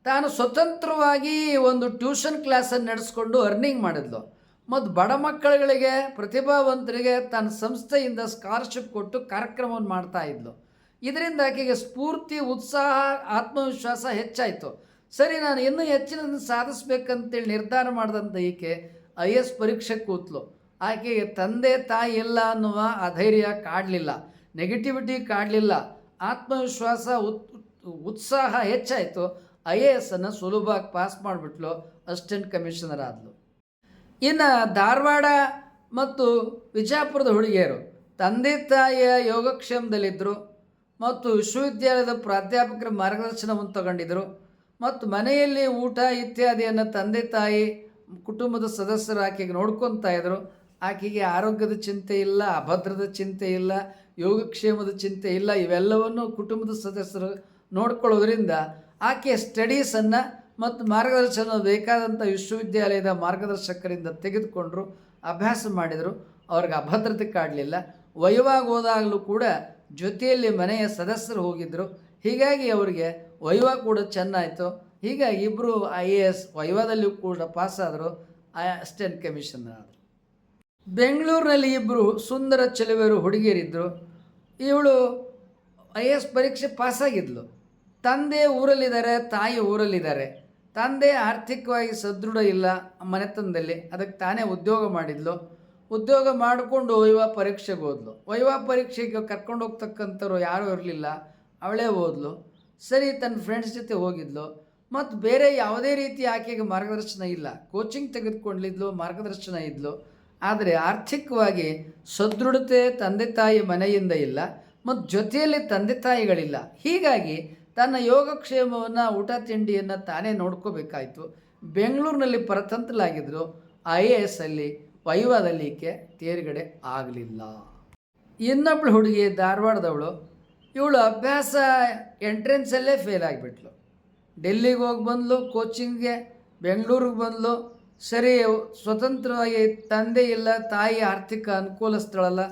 ತಾನು ಸ್ವತಂತ್ರವಾಗಿ ಒಂದು ಟ್ಯೂಷನ್ ಕ್ಲಾಸನ್ನು ನಡೆಸ್ಕೊಂಡು ಅರ್ನಿಂಗ್ ಮಾಡಿದ್ಲು. ಮತ್ತು ಬಡ ಮಕ್ಕಳುಗಳಿಗೆ, ಪ್ರತಿಭಾವಂತರಿಗೆ ತನ್ನ ಸಂಸ್ಥೆಯಿಂದ ಸ್ಕಾಲರ್ಶಿಪ್ ಕೊಟ್ಟು ಕಾರ್ಯಕ್ರಮವನ್ನು ಮಾಡ್ತಾ ಇದ್ಲು. ಇದರಿಂದ ಆಕೆಗೆ ಸ್ಫೂರ್ತಿ, ಉತ್ಸಾಹ, ಆತ್ಮವಿಶ್ವಾಸ ಹೆಚ್ಚಾಯಿತು. ಸರಿ, ನಾನು ಇನ್ನೂ ಹೆಚ್ಚಿನದನ್ನು ಸಾಧಿಸ್ಬೇಕಂತೇಳಿ ನಿರ್ಧಾರ ಮಾಡಿದಂಥ ಈಕೆ ಐ ಎಸ್ ಪರೀಕ್ಷೆ ಕೂತ್ಲು. ಆಕೆಗೆ ತಂದೆ ತಾಯಿ ಇಲ್ಲ ಅನ್ನುವ ಅಧೈರ್ಯ ಕಾಡಲಿಲ್ಲ. ನೆಗೆಟಿವಿಟಿ ಕಾಡಲಿಲ್ಲ. ಆತ್ಮವಿಶ್ವಾಸ ಉತ್, ಉತ್ಸಾಹ ಹೆಚ್ಚಾಯಿತು. ಐ ಎ ಎಸ್ಸನ್ನು ಸುಲಭವಾಗಿ ಪಾಸ್ ಮಾಡಿಬಿಟ್ಲು ಅಸಿಸ್ಟೆಂಟ್ ಕಮಿಷನರ್ ಆದಳು ಇನ್ನು ಧಾರವಾಡ ಮತ್ತು ವಿಜಯಪುರದ ಹುಡುಗಿಯರು ತಂದೆ ತಾಯಿಯ ಯೋಗಕ್ಷೇಮದಲ್ಲಿದ್ದರು ಮತ್ತು ವಿಶ್ವವಿದ್ಯಾಲಯದ ಪ್ರಾಧ್ಯಾಪಕರ ಮಾರ್ಗದರ್ಶನವನ್ನು ತಗೊಂಡಿದ್ದರು ಮತ್ತು ಮನೆಯಲ್ಲಿ ಊಟ ಇತ್ಯಾದಿಯನ್ನು ತಂದೆ ತಾಯಿ, ಕುಟುಂಬದ ಸದಸ್ಯರು ಆಕೆಗೆ ನೋಡ್ಕೊತಾ ಇದ್ದರು. ಆಕೆಗೆ ಆರೋಗ್ಯದ ಚಿಂತೆ ಇಲ್ಲ, ಅಭದ್ರದ ಚಿಂತೆ ಇಲ್ಲ, ಯೋಗಕ್ಷೇಮದ ಚಿಂತೆ ಇಲ್ಲ, ಇವೆಲ್ಲವನ್ನು ಕುಟುಂಬದ ಸದಸ್ಯರು ನೋಡ್ಕೊಳ್ಳೋದ್ರಿಂದ ಆಕೆ ಸ್ಟಡೀಸನ್ನು ಮತ್ತು ಮಾರ್ಗದರ್ಶನ ಬೇಕಾದಂಥ ವಿಶ್ವವಿದ್ಯಾಲಯದ ಮಾರ್ಗದರ್ಶಕರಿಂದ ತೆಗೆದುಕೊಂಡರು, ಅಭ್ಯಾಸ ಮಾಡಿದರು. ಅವ್ರಿಗೆ ಅಭದ್ರತೆ ಕಾಡಲಿಲ್ಲ. ವೈವಾಗ ಹೋದಾಗಲೂ ಕೂಡ ಜೊತೆಯಲ್ಲಿ ಮನೆಯ ಸದಸ್ಯರು ಹೋಗಿದ್ದರು ಹೀಗಾಗಿ ಅವರಿಗೆ ವೈವ ಕೂಡ ಚೆನ್ನಾಯಿತು. ಹೀಗಾಗಿ ಇಬ್ಬರು ಐ ಎ ಎಸ್ ವೈವಾದಲ್ಲಿಯೂ ಕೂಡ ಪಾಸಾದರು. ಅಸಿಸ್ಟೆಂಟ್ ಕಮಿಷನರ್ ಆದರು. ಬೆಂಗಳೂರಿನಲ್ಲಿ ಇಬ್ಬರು ಸುಂದರ ಚೆಲುವೆಯರು ಹುಡುಗಿಯರಿದ್ದರು ಇವಳು ಐ ಎ ಎಸ್ ಪರೀಕ್ಷೆ ಪಾಸಾಗಿದ್ಲು. ತಂದೆ ಊರಲ್ಲಿದ್ದಾರೆ, ತಾಯಿ ಊರಲ್ಲಿದ್ದಾರೆ. ತಂದೆ ಆರ್ಥಿಕವಾಗಿ ಸದೃಢ ಇಲ್ಲ, ಮನೆತನದಲ್ಲಿ. ಅದಕ್ಕೆ ತಾನೇ ಉದ್ಯೋಗ ಮಾಡಿದ್ಲು. ಉದ್ಯೋಗ ಮಾಡಿಕೊಂಡು ವೈವಾ ಪರೀಕ್ಷೆಗೆ ಹೋದ್ಲು. ವೈವಾ ಪರೀಕ್ಷೆಗೆ ಕರ್ಕೊಂಡು ಹೋಗ್ತಕ್ಕಂಥವ್ರು ಯಾರೂ ಇರಲಿಲ್ಲ. ಅವಳೇ ಓದ್ಲು. ಸರಿ, ತನ್ನ ಫ್ರೆಂಡ್ಸ್ ಜೊತೆ ಹೋಗಿದ್ಲು. ಮತ್ತು ಬೇರೆ ಯಾವುದೇ ರೀತಿ ಆಕೆಗೆ ಮಾರ್ಗದರ್ಶನ ಇಲ್ಲ. ಕೋಚಿಂಗ್ ತೆಗೆದುಕೊಂಡಿದ್ಲು, ಮಾರ್ಗದರ್ಶನ ಇದ್ಲು. ಆದರೆ ಆರ್ಥಿಕವಾಗಿ ಸದೃಢತೆ ತಂದೆ ತಾಯಿ ಮನೆಯಿಂದ ಇಲ್ಲ, ಮತ್ತು ಜೊತೆಯಲ್ಲಿ ತಂದೆ ತಾಯಿಗಳಿಲ್ಲ. ಹೀಗಾಗಿ ತನ್ನ ಯೋಗಕ್ಷೇಮವನ್ನು ಊಟ ತಿಂಡಿಯನ್ನು ತಾನೇ ನೋಡ್ಕೋಬೇಕಾಯಿತು. ಬೆಂಗಳೂರಿನಲ್ಲಿ ಪರತಂತ್ರಲಾಗಿದ್ದರು ಐ ಎ ಎಸ್ ಅಲ್ಲಿ ವೈವಾದಲ್ಲಿ ಈಕೆ ತೇರ್ಗಡೆ ಆಗಲಿಲ್ಲ. ಇನ್ನೊಬ್ಳು ಹುಡುಗಿ ಧಾರವಾಡದವಳು, ಇವಳು ಅಭ್ಯಾಸ ಎಂಟ್ರೆನ್ಸಲ್ಲೇ ಫೇಲ್ ಆಗಿಬಿಟ್ಲು. ಡೆಲ್ಲಿಗೆ ಹೋಗಿ ಬಂದಳು ಕೋಚಿಂಗ್ಗೆ, ಬೆಂಗಳೂರಿಗೆ ಬಂದಳು ಸರಿ, ಸ್ವತಂತ್ರವಾಗಿ ತಂದೆ ಇಲ್ಲ, ತಾಯಿ ಆರ್ಥಿಕ ಅನುಕೂಲಸ್ಥಳಲ್ಲ,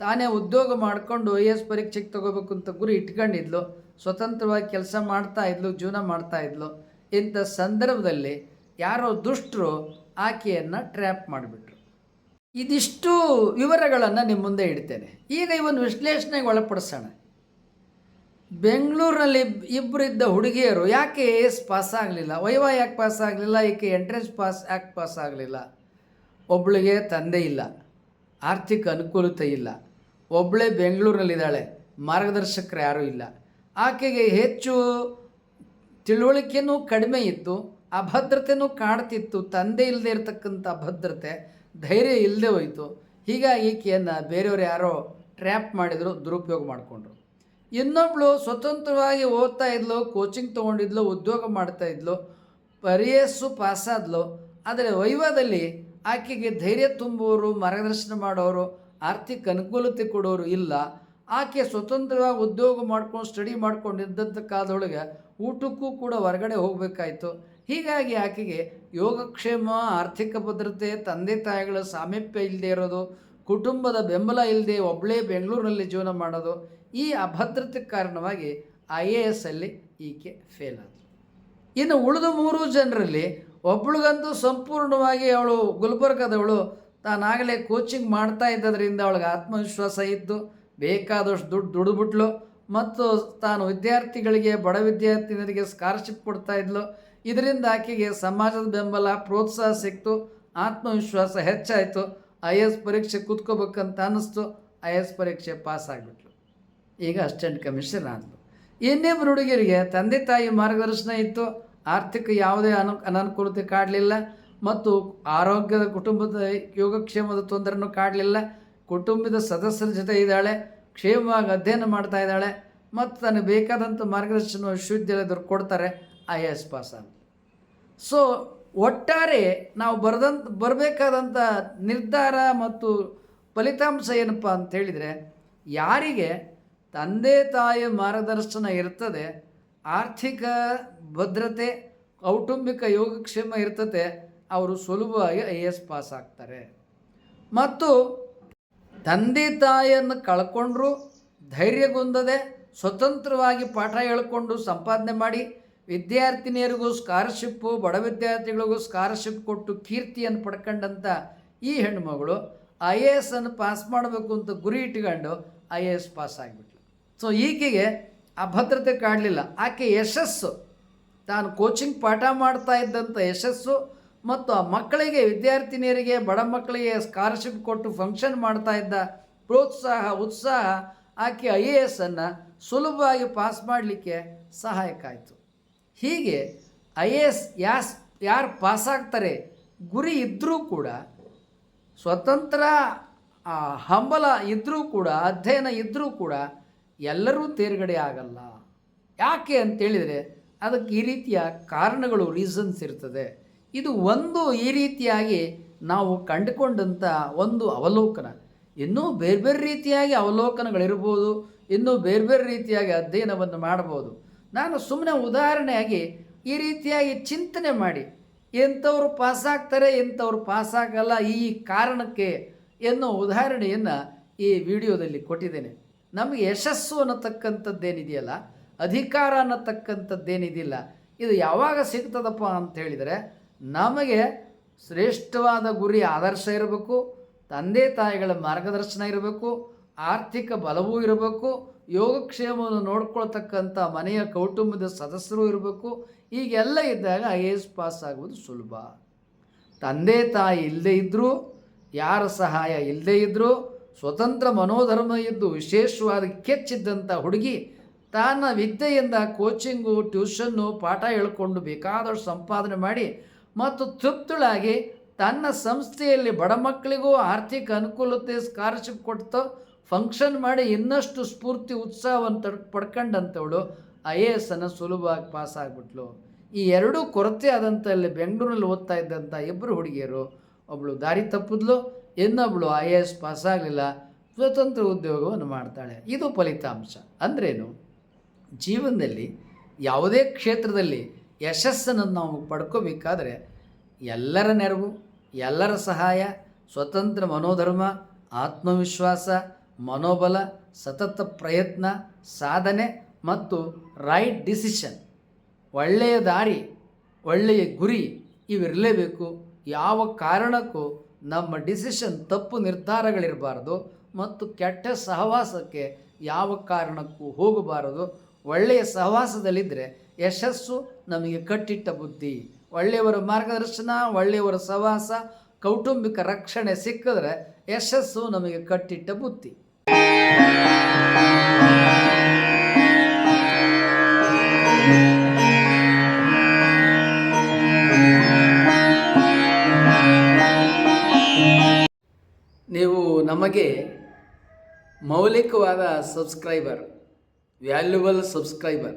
ತಾನೇ ಉದ್ಯೋಗ ಮಾಡಿಕೊಂಡು ಐ ಎಸ್ ಪರೀಕ್ಷೆಗೆ ತಗೋಬೇಕು ಅಂತ ಗುರಿ ಇಟ್ಕೊಂಡಿದ್ಲು. ಸ್ವತಂತ್ರವಾಗಿ ಕೆಲಸ ಮಾಡ್ತಾ ಇದ್ಲು, ಜೀವನ ಮಾಡ್ತಾ ಇದ್ಲು. ಇಂಥ ಸಂದರ್ಭದಲ್ಲಿ ಯಾರೋ ದುಷ್ಟರು ಆಕೆಯನ್ನು ಟ್ರ್ಯಾಪ್ ಮಾಡಿಬಿಟ್ರು. ಇದಿಷ್ಟು ವಿವರಗಳನ್ನು ನಿಮ್ಮ ಮುಂದೆ ಇಡ್ತೇನೆ. ಈಗ ಇವನು ವಿಶ್ಲೇಷಣೆಗೆ ಒಳಪಡಿಸೋಣ. ಬೆಂಗಳೂರಿನಲ್ಲಿ ಇಬ್ಬರಿದ್ದ ಹುಡುಗಿಯರು ಯಾಕೆ ಎಸ್ ಪಾಸ್ ಆಗಲಿಲ್ಲ? ವೈವಾ ಯಾಕೆ ಪಾಸ್ ಆಗಲಿಲ್ಲ? ಈಕೆ ಎಂಟ್ರೆನ್ಸ್ ಪಾಸ್ ಯಾಕೆ ಪಾಸ್ ಆಗಲಿಲ್ಲ? ಒಬ್ಬಳಿಗೆ ತಂದೆ ಇಲ್ಲ. ಆರ್ಥಿಕ ಅನುಕೂಲತೆ ಇಲ್ಲ. ಒಬ್ಬಳೇ ಬೆಂಗಳೂರಿನಲ್ಲಿದ್ದಾಳೆ ಮಾರ್ಗದರ್ಶಕರು ಯಾರೂ ಇಲ್ಲ. ಆಕೆಗೆ ಹೆಚ್ಚು ತಿಳುವಳಿಕೆನೂ ಕಡಿಮೆ ಇತ್ತು, ಅಭದ್ರತೆನೂ ಕಾಡ್ತಿತ್ತು ತಂದೆ ಇಲ್ಲದೆ ಇರತಕ್ಕಂಥ ಅಭದ್ರತೆ, ಧೈರ್ಯ ಇಲ್ಲದೆ ಹೋಯಿತು. ಹೀಗಾಗಿ ಈಕೆಯನ್ನು ಬೇರೆಯವರು ಯಾರೋ ಟ್ರ್ಯಾಪ್ ಮಾಡಿದರು, ದುರುಪಯೋಗ ಮಾಡಿಕೊಂಡ್ರು. ಇನ್ನೊಬ್ಳು ಸ್ವತಂತ್ರವಾಗಿ ಓದ್ತಾ ಇದ್ಲು, ಕೋಚಿಂಗ್ ತೊಗೊಂಡಿದ್ಲು, ಉದ್ಯೋಗ ಮಾಡ್ತಾ ಇದ್ಲು ಪರಿಯಸ್ಸು ಪಾಸಾದ್ಲು ಆದರೆ ವೈವಾದಲ್ಲಿ ಆಕೆಗೆ ಧೈರ್ಯ ತುಂಬುವವರು ಮಾರ್ಗದರ್ಶನ ಮಾಡೋರು, ಆರ್ಥಿಕ ಅನುಕೂಲತೆ ಕೊಡೋರು ಇಲ್ಲ. ಆಕೆ ಸ್ವತಂತ್ರವಾಗಿ ಉದ್ಯೋಗ ಮಾಡ್ಕೊಂಡು ಸ್ಟಡಿ ಮಾಡ್ಕೊಂಡು ಇದ್ದಂಥ ಕಾಲದೊಳಗೆ ಊಟಕ್ಕೂ ಕೂಡ ಹೊರಗಡೆ ಹೋಗಬೇಕಾಯ್ತು. ಹೀಗಾಗಿ ಆಕೆಗೆ ಯೋಗಕ್ಷೇಮ, ಆರ್ಥಿಕ ಭದ್ರತೆ, ತಂದೆ ತಾಯಿಗಳ ಸಾಮೀಪ್ಯ ಇಲ್ಲದೆ ಇರೋದು, ಕುಟುಂಬದ ಬೆಂಬಲ ಇಲ್ಲದೆ ಒಬ್ಬಳೇ ಬೆಂಗಳೂರಿನಲ್ಲಿ ಜೀವನ ಮಾಡೋದು, ಈ ಅಭದ್ರತೆ ಕಾರಣವಾಗಿ ಐ ಎ ಎಸ್ ಅಲ್ಲಿ ಈಕೆ ಫೇಲ್ ಆದಳು ಇನ್ನು ಉಳಿದ ಮೂರು ಜನರಲ್ಲಿ ಒಬ್ಬಳಿಗಂತೂ ಸಂಪೂರ್ಣವಾಗಿ ಅವಳು ಗುಲ್ಬರ್ಗದವಳು. ತಾನಾಗಲೇ ಕೋಚಿಂಗ್ ಮಾಡ್ತಾ ಇದ್ದದರಿಂದ ಅವಳಿಗೆ ಆತ್ಮವಿಶ್ವಾಸ ಇದ್ದು ಬೇಕಾದಷ್ಟು ದುಡ್ಡು ದುಡಿದ್ಬಿಟ್ಲು ಮತ್ತು ತಾನು ವಿದ್ಯಾರ್ಥಿಗಳಿಗೆ, ಬಡ ವಿದ್ಯಾರ್ಥಿನಿಯರಿಗೆ ಸ್ಕಾಲರ್ಶಿಪ್ ಕೊಡ್ತಾ ಇದ್ಲು. ಇದರಿಂದ ಆಕೆಗೆ ಸಮಾಜದ ಬೆಂಬಲ, ಪ್ರೋತ್ಸಾಹ ಸಿಕ್ತು. ಆತ್ಮವಿಶ್ವಾಸ ಹೆಚ್ಚಾಯಿತು. ಐ ಎಸ್ ಪರೀಕ್ಷೆ ಕೂತ್ಕೋಬೇಕಂತ ಅನ್ನಿಸ್ತು. ಐ ಎಸ್ ಪರೀಕ್ಷೆ ಪಾಸ್ ಆಗಿಬಿಟ್ಲು. ಈಗ ಅಸಿಸ್ಟೆಂಟ್ ಕಮಿಷನ್ ಆದಳು ಇನ್ನಿಬ್ಬರು ಹುಡುಗಿಯರಿಗೆ ತಂದೆ ತಾಯಿ ಮಾರ್ಗದರ್ಶನ ಇತ್ತು. ಆರ್ಥಿಕ ಯಾವುದೇ ಅನು ಅನಾನುಕೂಲತೆ ಕಾಡಲಿಲ್ಲ. ಮತ್ತು ಆರೋಗ್ಯದ ಕುಟುಂಬದ ಯೋಗಕ್ಷೇಮದ ತೊಂದರೆನೂ ಕಾಡಲಿಲ್ಲ. ಕುಟುಂಬದ ಸದಸ್ಯರ ಜೊತೆ ಇದ್ದಾಳೆ, ಕ್ಷೇಮವಾಗಿ ಅಧ್ಯಯನ ಮಾಡ್ತಾ ಇದ್ದಾಳೆ, ಮತ್ತು ತನಗೆ ಬೇಕಾದಂಥ ಮಾರ್ಗದರ್ಶನ ವಿಶ್ವವಿದ್ಯಾಲಯದವ್ರು ಕೊಡ್ತಾರೆ, ಐ ಎ ಎಸ್ ಪಾಸ್ ಅಂತ ಸೊ ಒಟ್ಟಾರೆ ನಾವು ಬರೆದಂಥ, ಬರಬೇಕಾದಂಥ ನಿರ್ಧಾರ ಮತ್ತು ಫಲಿತಾಂಶ ಏನಪ್ಪ ಅಂತ ಹೇಳಿದರೆ, ಯಾರಿಗೆ ತಂದೆ ತಾಯಿಯ ಮಾರ್ಗದರ್ಶನ ಇರ್ತದೆ, ಆರ್ಥಿಕ ಭದ್ರತೆ, ಕೌಟುಂಬಿಕ ಯೋಗಕ್ಷೇಮ ಇರ್ತದೆ, ಅವರು ಸುಲಭವಾಗಿ ಐ ಎಸ್ ಪಾಸ್ ಆಗ್ತಾರೆ. ಮತ್ತು ತಂದೆ ತಾಯಿಯನ್ನು ಕಳ್ಕೊಂಡ್ರು ಧೈರ್ಯಗೊಂದದೆ ಸ್ವತಂತ್ರವಾಗಿ ಪಾಠ ಹೇಳಿಕೊಂಡು ಸಂಪಾದನೆ ಮಾಡಿ ವಿದ್ಯಾರ್ಥಿನಿಯರಿಗೂ ಸ್ಕಾಲರ್ಶಿಪ್ಪು, ಬಡ ವಿದ್ಯಾರ್ಥಿಗಳಿಗೂ ಸ್ಕಾಲರ್ಶಿಪ್ ಕೊಟ್ಟು ಕೀರ್ತಿಯನ್ನು ಪಡ್ಕೊಂಡಂಥ ಈ ಹೆಣ್ಣುಮಗಳು ಐ ಎ ಎಸ್ ಅನ್ನು ಪಾಸ್ ಮಾಡಬೇಕು ಅಂತ ಗುರಿ ಇಟ್ಕೊಂಡು ಐ ಎ ಎಸ್ ಪಾಸ್ ಆಗಿಬಿಟ್ಲು. ಸೊ ಈಕೆಗೆ ಅಭದ್ರತೆ ಕಾಡಲಿಲ್ಲ ಆಕೆ ಯಶಸ್ಸು. ತಾನು ಕೋಚಿಂಗ್ ಪಾಠ ಮಾಡ್ತಾ ಇದ್ದಂಥ ಯಶಸ್ಸು. ಮತ್ತು ಆ ಮಕ್ಕಳಿಗೆ, ವಿದ್ಯಾರ್ಥಿನಿಯರಿಗೆ, ಬಡ ಮಕ್ಕಳಿಗೆ ಸ್ಕಾಲರ್ಶಿಪ್ ಕೊಟ್ಟು ಫಂಕ್ಷನ್ ಮಾಡ್ತಾ ಇದ್ದ ಪ್ರೋತ್ಸಾಹ, ಉತ್ಸಾಹ ಆಕೆ ಐ ಎ ಎಸ್ಸನ್ನು ಸುಲಭವಾಗಿ ಪಾಸ್ ಮಾಡಲಿಕ್ಕೆ ಸಹಾಯಕ ಆಯಿತು. ಹೀಗೆ ಐ ಎ ಎಸ್ ಯಾಸ್, ಯಾರು ಪಾಸಾಗ್ತಾರೆ ಗುರಿ ಇದ್ದರೂ ಕೂಡ, ಸ್ವತಂತ್ರ ಹಂಬಲ ಇದ್ದರೂ ಕೂಡ, ಅಧ್ಯಯನ ಇದ್ದರೂ ಕೂಡ ಎಲ್ಲರೂ ತೇರ್ಗಡೆ ಆಗಲ್ಲ. ಯಾಕೆ ಅಂತೇಳಿದರೆ, ಅದಕ್ಕೆ ಈ ರೀತಿಯ ಕಾರಣಗಳು ರೀಸನ್ಸ್ ಇರ್ತದೆ. ಇದು ಒಂದು ಈ ರೀತಿಯಾಗಿ ನಾವು ಕಂಡುಕೊಂಡಂಥ ಒಂದು ಅವಲೋಕನ. ಇನ್ನೂ ಬೇರೆ ಬೇರೆ ರೀತಿಯಾಗಿ ಅವಲೋಕನಗಳಿರ್ಬೋದು, ಇನ್ನೂ ಬೇರೆ ಬೇರೆ ರೀತಿಯಾಗಿ ಅಧ್ಯಯನವನ್ನು ಮಾಡ್ಬೋದು ನಾನು ಸುಮ್ಮನೆ ಉದಾಹರಣೆಯಾಗಿ ಈ ರೀತಿಯಾಗಿ ಚಿಂತನೆ ಮಾಡಿ, ಎಂಥವ್ರು ಪಾಸಾಗ್ತಾರೆ, ಎಂಥವ್ರು ಪಾಸಾಗಲ್ಲ ಈ ಕಾರಣಕ್ಕೆ ಎನ್ನುವ ಉದಾಹರಣೆಯನ್ನು ಈ ವಿಡಿಯೋದಲ್ಲಿ ಕೊಟ್ಟಿದ್ದೇನೆ. ನಮಗೆ ಯಶಸ್ಸು ಅನ್ನತಕ್ಕಂಥದ್ದೇನಿದೆಯಲ್ಲ, ಅಧಿಕಾರ ಅನ್ನತಕ್ಕಂಥದ್ದೇನಿದೆಯಲ್ಲ ಇದು ಯಾವಾಗ ಸಿಗ್ತದಪ್ಪ ಅಂತ ಹೇಳಿದರೆ ನಮಗೆ ಶ್ರೇಷ್ಠವಾದ ಗುರಿ ಆದರ್ಶ ಇರಬೇಕು, ತಂದೆ ತಾಯಿಗಳ ಮಾರ್ಗದರ್ಶನ ಇರಬೇಕು, ಆರ್ಥಿಕ ಬಲವೂ ಇರಬೇಕು, ಯೋಗಕ್ಷೇಮವನ್ನು ನೋಡ್ಕೊಳ್ತಕ್ಕಂಥ ಮನೆಯ ಕೌಟುಂಬದ ಸದಸ್ಯರು ಇರಬೇಕು. ಈಗೆಲ್ಲ ಇದ್ದಾಗ ಐ ಎ ಎಸ್ ಪಾಸ್ ಆಗುವುದು ಸುಲಭ. ತಂದೆ ತಾಯಿ ಇಲ್ಲದೇ ಇದ್ದರೂ ಯಾರ ಸಹಾಯ ಇಲ್ಲದೇ ಇದ್ದರೂ ಸ್ವತಂತ್ರ ಮನೋಧರ್ಮ ಇದ್ದು ವಿಶೇಷವಾದ ಕೆಚ್ಚಿದ್ದಂಥ ಹುಡುಗಿ ತನ್ನ ವಿದ್ಯೆಯಿಂದ ಕೋಚಿಂಗು ಟ್ಯೂಷನ್ನು ಪಾಠ ಹೇಳ್ಕೊಂಡು ಬೇಕಾದಷ್ಟು ಸಂಪಾದನೆ ಮಾಡಿ ಮತ್ತು ತೃಪ್ತಳಾಗಿ ತನ್ನ ಸಂಸ್ಥೆಯಲ್ಲಿ ಬಡ ಮಕ್ಕಳಿಗೂ ಆರ್ಥಿಕ ಅನುಕೂಲತೆ ಸ್ಕಾಲರ್ಶಿಪ್ ಕೊಡ್ತು ಫಂಕ್ಷನ್ ಮಾಡಿ ಇನ್ನಷ್ಟು ಸ್ಫೂರ್ತಿ, ಉತ್ಸಾಹವನ್ನು ತಡ್, ಪಡ್ಕೊಂಡಂಥವಳು ಐ ಎ ಎಸ್ಸನ್ನು ಸುಲಭವಾಗಿ ಪಾಸ್ ಆಗಿಬಿಟ್ಲು. ಈ ಎರಡೂ ಕೊರತೆ ಆದಂಥ ಅಲ್ಲಿ ಬೆಂಗಳೂರಲ್ಲಿ ಓದ್ತಾ ಇದ್ದಂಥ ಇಬ್ಬರು ಹುಡುಗಿಯರು ಒಬ್ಬಳು ದಾರಿ ತಪ್ಪಿದ್ಲು ಇನ್ನೊಬ್ಬಳು ಐ ಎ ಎಸ್ ಪಾಸ್ ಆಗಲಿಲ್ಲ, ಸ್ವತಂತ್ರ ಉದ್ಯೋಗವನ್ನು ಮಾಡ್ತಾಳೆ. ಇದು ಫಲಿತಾಂಶ. ಅಂದ್ರೇನು? ಜೀವನದಲ್ಲಿ ಯಾವುದೇ ಕ್ಷೇತ್ರದಲ್ಲಿ ಯಶಸ್ಸನ್ನು ನಾವು ಪಡ್ಕೋಬೇಕಾದ್ರೆ ಎಲ್ಲರ ನೆರವು, ಎಲ್ಲರ ಸಹಾಯ, ಸ್ವತಂತ್ರ ಮನೋಧರ್ಮ, ಆತ್ಮವಿಶ್ವಾಸ, ಮನೋಬಲ, ಸತತ ಪ್ರಯತ್ನ, ಸಾಧನೆ ಮತ್ತು ರೈಟ್ ಡಿಸಿಷನ್ ಒಳ್ಳೆಯ ದಾರಿ, ಒಳ್ಳೆಯ ಗುರಿ ಇವಿರಲೇಬೇಕು. ಯಾವ ಕಾರಣಕ್ಕೂ ನಮ್ಮ ಡಿಸಿಷನ್ ತಪ್ಪು ನಿರ್ಧಾರಗಳಿರಬಾರ್ದು ಮತ್ತು ಕೆಟ್ಟ ಸಹವಾಸಕ್ಕೆ ಯಾವ ಕಾರಣಕ್ಕೂ ಹೋಗಬಾರದು. ಒಳ್ಳೆಯ ಸಹವಾಸದಲ್ಲಿದ್ದರೆ ಯಶಸ್ಸು ನಮಗೆ ಕಟ್ಟಿಟ್ಟ ಬುದ್ಧಿ. ಒಳ್ಳೆಯವರ ಮಾರ್ಗದರ್ಶನ, ಒಳ್ಳೆಯವರ ಸವಾಸ ಕೌಟುಂಬಿಕ ರಕ್ಷಣೆ ಸಿಕ್ಕಿದ್ರೆ ಯಶಸ್ಸು ನಮಗೆ ಕಟ್ಟಿಟ್ಟ ಬುದ್ಧಿ. ನೀವು ನಮಗೆ ಮೌಲಿಕವಾದ ಸಬ್ಸ್ಕ್ರೈಬರ್, ವ್ಯಾಲ್ಯುಬಲ್ ಸಬ್ಸ್ಕ್ರೈಬರ್